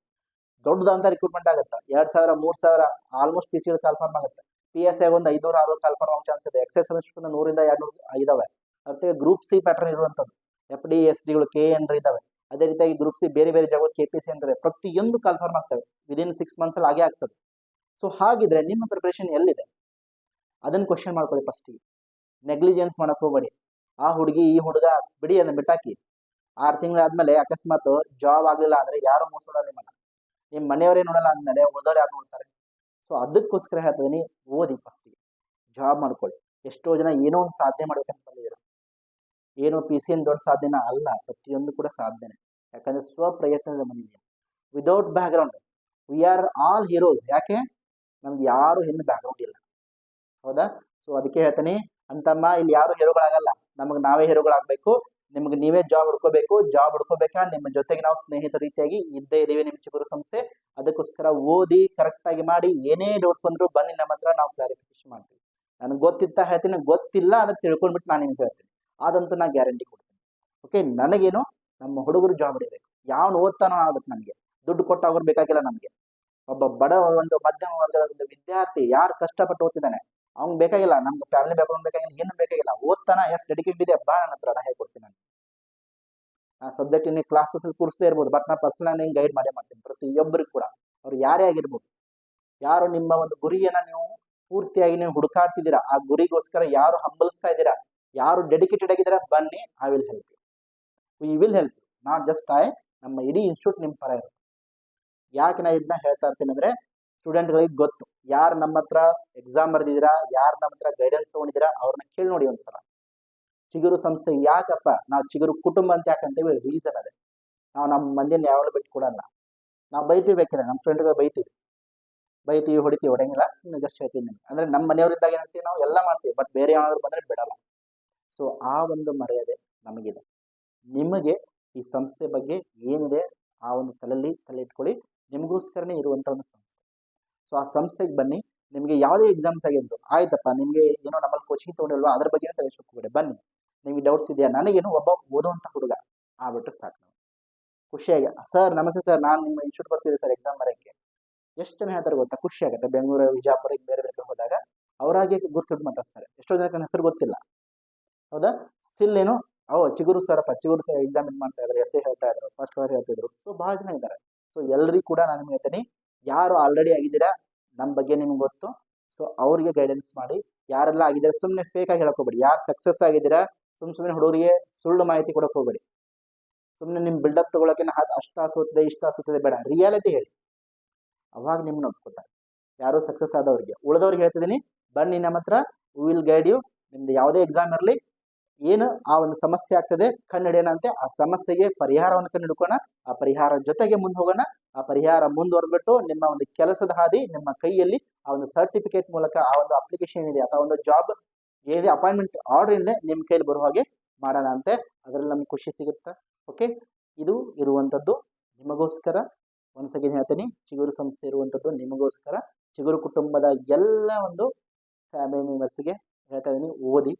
ದೊಡ್ಡದಂತ ರಿಕ್ರೂಟ್ಮೆಂಟ್ ಆಗುತ್ತೆ. ಎರಡ್ ಸಾವಿರ, ಮೂರ್ ಸಾವಿರ ಆಲ್ಮೋಸ್ಟ್ ಪಿ ಸಿ ಕಾಲ್ಫಾರ್ಮ್ ಆಗುತ್ತೆ. ಪಿ ಎಸ್ ಐ ಒಂದು ಐನೂರು ಆರು ಕಾಲ್ಫಾರ್ಮ್ ಆಗೋ ಚಾನ್ಸ್ ಇದೆ. ಎಕ್ಸೈಸ್ ನೂರಿಂದ ಎರಡು ಇದಾವೆ ಮತ್ತೆ ಗ್ರೂಪ್ ಸಿ ಪ್ಯಾಟರ್ನ್ ಇರುವಂಥದ್ದು. ಎಫ್ ಡಿ ಎಸ್ ಡಿಗಳು ಕೆ ಎನ್ ಇದಾವೆ ಅದೇ ರೀತಿಯಾಗಿ ಗ್ರೂಪ್ ಸಿ ಬೇರೆ ಬೇರೆ ಜಾಗ ಕೆ ಪಿ ಸಿ ಅಂದರೆ ಪ್ರತಿಯೊಂದು ಕಾಲ್ಫಾರ್ಮ್ ಆಗ್ತವೆ. ವಿದಿನ್ ಸಿಕ್ಸ್ ಮಂತ್ಸಲ್ಲಿ ಆಗೇ ಆಗ್ತದೆ. ಸೊ ಹಾಗಿದ್ರೆ ನಿಮ್ಮ ಪ್ರಿಪ್ರೇಷನ್ ಎಲ್ಲಿದೆ? ಅದನ್ನು ಕ್ವಶನ್ ಮಾಡ್ಕೊಳ್ಳಿ ಫಸ್ಟಿಗೆ ನೆಗ್ಲಿಜೆನ್ಸ್ ಮಾಡಕ್ಕೆ ಹೋಗಬೇಡಿ. ಆ ಹುಡುಗಿ, ಈ ಹುಡುಗ, ಬಿಡಿ ಅದನ್ನ ಬಿಟ್ಟಾಕಿ. ಆರು ತಿಂಗಳಾದ್ಮೇಲೆ ಅಕಸ್ಮಾತ್ ಜಾಬ್ ಆಗಲಿಲ್ಲ ಅಂದ್ರೆ ಯಾರು ಮೋಸೋಡಲ್ಲ ನಿಮ್ಮನ್ನ. ನಿಮ್ಮ ಮನೆಯವರೇ ನೋಡಲ್ಲ ಅಂದಮೇಲೆ ಉಳಿದವ್ರು ಯಾರು ನೋಡ್ತಾರೆ? ಸೊ ಅದಕ್ಕೋಸ್ಕರ ಹೇಳ್ತಿದ್ದೀನಿ ಓದಿ ಫಸ್ಟಿಗೆ ಜಾಬ್ ಮಾಡ್ಕೊಳ್ಳಿ. ಎಷ್ಟೋ ಜನ ಏನೋ ಒಂದು ಸಾಧನೆ ಮಾಡ್ಬೇಕಂತ ಬಂದಿದ್ದೀರ. ಏನೋ ಪಿ ಸಿ ಎನ್ ದೊಡ್ಡ ಸಾಧನೆ ಅಲ್ಲ, ಪ್ರತಿಯೊಂದು ಕೂಡ ಸಾಧನೆ ಯಾಕಂದ್ರೆ ಸ್ವಪ್ರಯತ್ನದ ಬಂದಿದೆ without background we are all heroes ಯಾಕೆ? ನಮ್ಗೆ ಯಾರು ಹಿಂದೆ ಬ್ಯಾಕ್ಗ್ರೌಂಡ್ ಇಲ್ಲ. ಹೌದಾ? ಸೊ ಅದಕ್ಕೆ ಹೇಳ್ತೀನಿ, ಅಂತಮ್ಮ, ಇಲ್ಲಿ ಯಾರು ಹೀರೋಗಳಾಗಲ್ಲ ನಮಗೆ ನಾವೇ ಹೀರೋಗಳಾಗಬೇಕು ನಿಮ್ಗೆ ನೀವೇ ಜಾಬ್ ಹುಡ್ಕೋಬೇಕು. ಜಾಬ್ ಹುಡ್ಕೋಬೇಕಾ? ನಿಮ್ಮ ಜೊತೆಗೆ ನಾವು ಸ್ನೇಹಿತ ರೀತಿಯಾಗಿ ಇದ್ದೇ ಇದ್ದೀವಿ ನಿಮ್ಮ ಚಿಗುರು ಸಂಸ್ಥೆ ಅದಕ್ಕೋಸ್ಕರ ಓದಿ ಕರೆಕ್ಟಾಗಿ ಮಾಡಿ ಏನೇ ಡೌಟ್ಸ್ ಬಂದ್ರು ಬನ್ನಿ, ನಮ್ಮ ಹತ್ರ ನಾವು ಕ್ಲಾರಿಫಿಕೇಶನ್ ಮಾಡ್ತೀವಿ. ನನಗೆ ಗೊತ್ತಿತ್ತ ಹೇಳ್ತೀನಿ, ಗೊತ್ತಿಲ್ಲ ಅದಕ್ಕೆ ತಿಳ್ಕೊಂಡ್ಬಿಟ್ಟು ನಾನು ನಿಮ್ಗೆ ಹೇಳ್ತೀನಿ. ಅದಂತೂ ನಾ ಗ್ಯಾರಂಟಿ ಕೊಡ್ತೀನಿ. ಓಕೆ ನನಗೇನು ನಮ್ಮ ಹುಡುಗರು ಜಾಬ್ ಹಿಡಿಬೇಕು ಯಾವನು ಓದ್ತಾನೋ ಆಗುತ್ತೆ ನನಗೆ. ದುಡ್ಡು ಕೊಟ್ಟಾಗೋರು ಬೇಕಾಗಿಲ್ಲ ನಮಗೆ. ಒಬ್ಬ ಬಡ ಒಂದು ಮಧ್ಯಮ ವರ್ಗದ ಒಂದು ವಿದ್ಯಾರ್ಥಿ ಯಾರು ಕಷ್ಟಪಟ್ಟು ಓದ್ತಿದ್ದಾನೆ ಅವ್ನು ಬೇಕಾಗಿಲ್ಲ, ನಮ್ಗೆ ಫ್ಯಾಮಿಲಿ ಬ್ಯಾಕ್ಗ್ರೌಂಡ್ ಬೇಕಾಗಿಲ್ಲ, ಏನು ಬೇಕಾಗಿಲ್ಲ. ಓದ್ತಾನ, ಎಸ್ ಡೆಡಿಕೇಟ್ ಇದೆ, ಬಾ ನನ್ನ ಹತ್ರ ನಾನು ಹೇಳ್ಕೊಡ್ತೀನಿ ನಾನು ಆ ಸಬ್ಜೆಕ್ಟ್ ಇನ್ನೇ ಕ್ಲಾಸಸ್ ಕೂರಿಸದೇ ಇರ್ಬೋದು ಬಟ್ ನಾ ಪರ್ಸನಲ್ ನಿಂಗೆ ಗೈಡ್ ಮಾಡೇ ಮಾಡ್ತೀನಿ ಪ್ರತಿಯೊಬ್ಬರಿಗೂ ಕೂಡ. ಅವ್ರು ಯಾರೇ ಆಗಿರ್ಬೋದು. ಯಾರು ನಿಮ್ಮ ಒಂದು ಗುರಿಯನ್ನ ನೀವು ಪೂರ್ತಿಯಾಗಿ ನೀವು ಹುಡುಕಾಡ್ತಿದ್ದೀರಾ, ಆ ಗುರಿಗೋಸ್ಕರ ಯಾರು ಹಂಬಲಿಸ್ತಾ ಇದ್ದೀರಾ ಯಾರು ಡೆಡಿಕೇಟೆಡ್ ಆಗಿದ್ದಾರೆ ಬನ್ನಿ I will help you we will help you not just I ನಮ್ಮ ಇಡೀ ಇನ್ಸ್ಟಿಟ್ಯೂಟ್ ನಿಮ್ಮ ಪರ ಇರುತ್ತೆ. ಯಾಕೆ ನಾ ಇದನ್ನ ಹೇಳ್ತಾ ಇರ್ತೀನಿ ಅಂದ್ರೆ ಸ್ಟೂಡೆಂಟ್ಗಳಿಗೆ ಗೊತ್ತು. ಯಾರು ನಮ್ಮ ಹತ್ರ ಎಕ್ಸಾಮ್ ಬರೆದಿದ್ದೀರಾ, ಯಾರು ನಮ್ಮ ಹತ್ರ ಗೈಡೆನ್ಸ್ ತೊಗೊಂಡಿದ್ದೀರಾ, ಅವ್ರನ್ನ ಕೇಳಿ ನೋಡಿ ಒಂದ್ಸಲ. ಚಿಗುರು ಸಂಸ್ಥೆ ಯಾಕಪ್ಪ? ನಾವು ಚಿಗುರು ಕುಟುಂಬ ಅಂತ ಯಾಕಂತೇವಿ ರೀಸನ್ ಅದೇ. ನಾವು ನಮ್ಮ ಮಂದಿನ ಯಾವಾಗಲೂ ಬಿಟ್ಟು ಕೊಡಲ್ಲ. ನಾವು ಬೈತೀವಿ ಬೇಕಿದ್ರೆ ನಮ್ಮ ಫ್ರೆಂಡ್ಗಳು ಬೈತೀವಿ. ಬೈತೀವಿ, ಹೊಡಿತೀವಿ, ಹೊಡೆಯಂಗಿಲ್ಲ ಸುಮ್ಮನೆ ಜಸ್ಟ್ ಹೇಳ್ತೀನಿ ನಿಮ್ಗೆ. ಅಂದ್ರೆ ನಮ್ಮ ಮನೆಯವರಿದ್ದಾಗ ಏನಂತೀವಿ ನಾವು? ಎಲ್ಲ ಮಾಡ್ತೀವಿ. ಬಟ್ ಬೇರೆ ಯಾವ್ದಾದ್ರು ಬಂದ್ರೆ ಬಿಡಲ್ಲ. ಸೊ ಆ ಒಂದು ಮರ್ಯಾದೆ ನಮಗಿದೆ. ನಿಮಗೆ ಈ ಸಂಸ್ಥೆ ಬಗ್ಗೆ ಏನಿದೆ ಆ ಒಂದು ತಲೆಯಲ್ಲಿ ತಲೆ ಇಟ್ಕೊಳ್ಳಿ ನಿಮಗೋಸ್ಕರನೇ ಇರುವಂಥ ಒಂದು ಸಂಸ್ಥೆ. ಸೊ ಆ ಸಂಸ್ಥೆಗೆ ಬನ್ನಿ. ನಿಮಗೆ ಯಾವುದೇ ಎಕ್ಸಾಮ್ಸ್ ಆಗಿದ್ದು ಆಯ್ತಪ್ಪ, ನಿಮಗೆ ಏನೋ ನಮ್ಮಲ್ಲಿ ಕೋಚಿಂಗ್ ತೊಗೊಂಡಿಲ್ವಾ? ಅದ್ರ ಬಗ್ಗೆ ತಲೆ ಸುಕ್ಕೋಬೇಡಿ ಬನ್ನಿ. ನಿಮಗೆ ಡೌಟ್ಸ್ ಇದೆಯಾ? ನನಗೇನು ಒಬ್ಬ ಓದುವಂಥ ಹುಡುಗ. ಆಗ್ಬಿಟ್ರೆ ಸಾಕು ನಾವು. ಖುಷಿಯಾಗಿ, ಸರ್, ನಮಸ್ತೆ ಸರ್, ನಾನು ನಿಮ್ಮ ಇನ್ಸ್ಟಿಟ್ಯೂಟ್ ಬರ್ತಿದ್ದೆ ಸರ್ ಎಕ್ಸಾಮ್ ಬರೋಕ್ಕೆ. ಎಷ್ಟು ಜನ ಹೇಳ್ತಾರೆ ಗೊತ್ತಾ? ಖುಷಿ ಆಗುತ್ತೆ ಬೆಂಗಳೂರು ವಿಜಾಪುರಕ್ಕೆ ಬೇರೆ ಬೇರೆ ಕಡೆ ಹೋದಾಗ ಅವರಾಗೆ ಗುರುತು ಮಾತಾಡ್ತಾರೆ ಎಷ್ಟೋ ಜನಕ್ಕೆ ಹೆಸರು ಗೊತ್ತಿಲ್ಲ. ಹೌದಾ? ಸ್ಟಿಲ್ ಏನು? ಓ, ಚಿಗುರು ಸರಪ್ಪ ಚಿಗುರು ಸರ್ ಎಕ್ಸಾಮ್ ಇದು ಮಾಡ್ತಾ ಇದ್ದಾರೆ ಎಸ್ ಹೇಳ್ತಾ ಇದ್ರು ಫಸ್ಟ್ ಅವರ್ ಹೇಳ್ತಿದ್ರು. ಸೊ ಬಹಳ ಜನ ಇದ್ದಾರೆ ಸೊ ಎಲ್ಲರಿಗೂ ಕೂಡ ನಾನು ಹೇಳ್ತೀನಿ, ಯಾರು ಆಲ್ರೆಡಿ ಆಗಿದ್ದೀರಾ? ನಮ್ಮ ಬಗ್ಗೆ ನಿಮ್ಗೆ ಗೊತ್ತು. ಸೊ ಅವ್ರಿಗೆ ಗೈಡೆನ್ಸ್ ಮಾಡಿ. ಯಾರೆಲ್ಲ ಆಗಿದ್ದಾರೆ ಸುಮ್ಮನೆ ಫೇಕ್ ಆಗಿ ಹೋಗ್ಬೇಡಿ. ಯಾರು ಸಕ್ಸಸ್ ಆಗಿದ್ದೀರಾ? ಸುಮ್ ಸುಮ್ಮನೆ ಹುಡುಗರಿಗೆ ಸುಳ್ಳು ಮಾಹಿತಿ ಕೊಡಕ್ ಹೋಗ್ಬೇಡಿ. ಸುಮ್ಮನೆ ನಿಮ್ಮ ಬಿಲ್ಡಪ್ ತೊಗೊಳಕ್ಕೆ ಅಷ್ಟು ಆಸೋತದೆ ಇಷ್ಟ ಸುತ್ತದೆ ಬೇಡ. ರಿಯಾಲಿಟಿ ಹೇಳಿ. ಅವಾಗ ನಿಮ್ಮನ್ನ ಒಪ್ಕೋತಾರೆ ಯಾರು ಸಕ್ಸಸ್ ಆದವ್ರಿಗೆ. ಉಳಿದವ್ರಿಗೆ ಹೇಳ್ತಿದ್ದೀನಿ, ಬನ್ನಿ ನಮ್ಮ ಹತ್ರ ವಿಲ್ ಗೈಡ್ ಯು ನಿಮ್ದು ಯಾವುದೇ ಎಕ್ಸಾಮ್ ಇರಲಿ ಏನು ಆ ಒಂದು ಸಮಸ್ಯೆ ಆಗ್ತದೆ ಕನ್ನಡೇನಂತೆ ಆ ಸಮಸ್ಯೆಗೆ ಪರಿಹಾರವನ್ನು ಕಂಡುಹಿಡ್ಕೋಣ ಆ ಪರಿಹಾರ ಜೊತೆಗೆ ಮುಂದೆ ಹೋಗೋಣ. ಆ ಪರಿಹಾರ ಮುಂದುವರೆದ್ಬಿಟ್ಟು ನಿಮ್ಮ ಒಂದು ಕೆಲಸದ ಹಾದಿ ನಿಮ್ಮ ಕೈಯಲ್ಲಿ ಆ ಒಂದು ಸರ್ಟಿಫಿಕೇಟ್ ಮೂಲಕ ಆ ಒಂದು ಅಪ್ಲಿಕೇಶನ್ ಇದೆ, ಅಥವಾ ಒಂದು ಜಾಬ್ ಏನಿದೆ ಅಪಾಯಿಂಟ್ಮೆಂಟ್ ಆರ್ಡರ್ ಇದೆ, ನಿಮ್ಮ ಕೈಯಲ್ಲಿ ಬರುವ ಹಾಗೆ ಮಾಡೋಣ ಅಂತೆ ಅದರಲ್ಲಿ ನಮ್ಗೆ ಖುಷಿ ಸಿಗುತ್ತೆ? ಓಕೆ ಇದು ಇರುವಂಥದ್ದು ನಿಮಗೋಸ್ಕರ. ಒಂದ್ಸ್ ಅಗೇನ್ ಹೇಳ್ತೀನಿ, ಚಿಗುರು ಸಂಸ್ಥೆ ಇರುವಂಥದ್ದು ನಿಮಗೋಸ್ಕರ. ಚಿಗುರು ಕುಟುಂಬದ ಎಲ್ಲ ಒಂದು ಫ್ಯಾಮಿಲಿ ಮೆಂಬರ್ಸ್ಗೆ ಹೇಳ್ತಾ ಇದ್ದೀನಿ, ಓದಿ.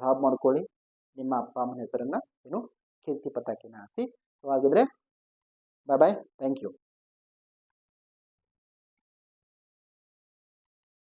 ಜಾಬ್ ಮಾಡ್ಕೊಳ್ಳಿ. ನಿಮ್ಮ ಅಪ್ಪ ಅಮ್ಮನ ಹೆಸರನ್ನು ಏನು ಕೀರ್ತಿ ಪತಾಕಿನ ಹಾಸಿ. ಸೊ ಹಾಗಿದ್ರೆ ಬಾಯ್ ಬಾಯ್ ಥ್ಯಾಂಕ್ ಯು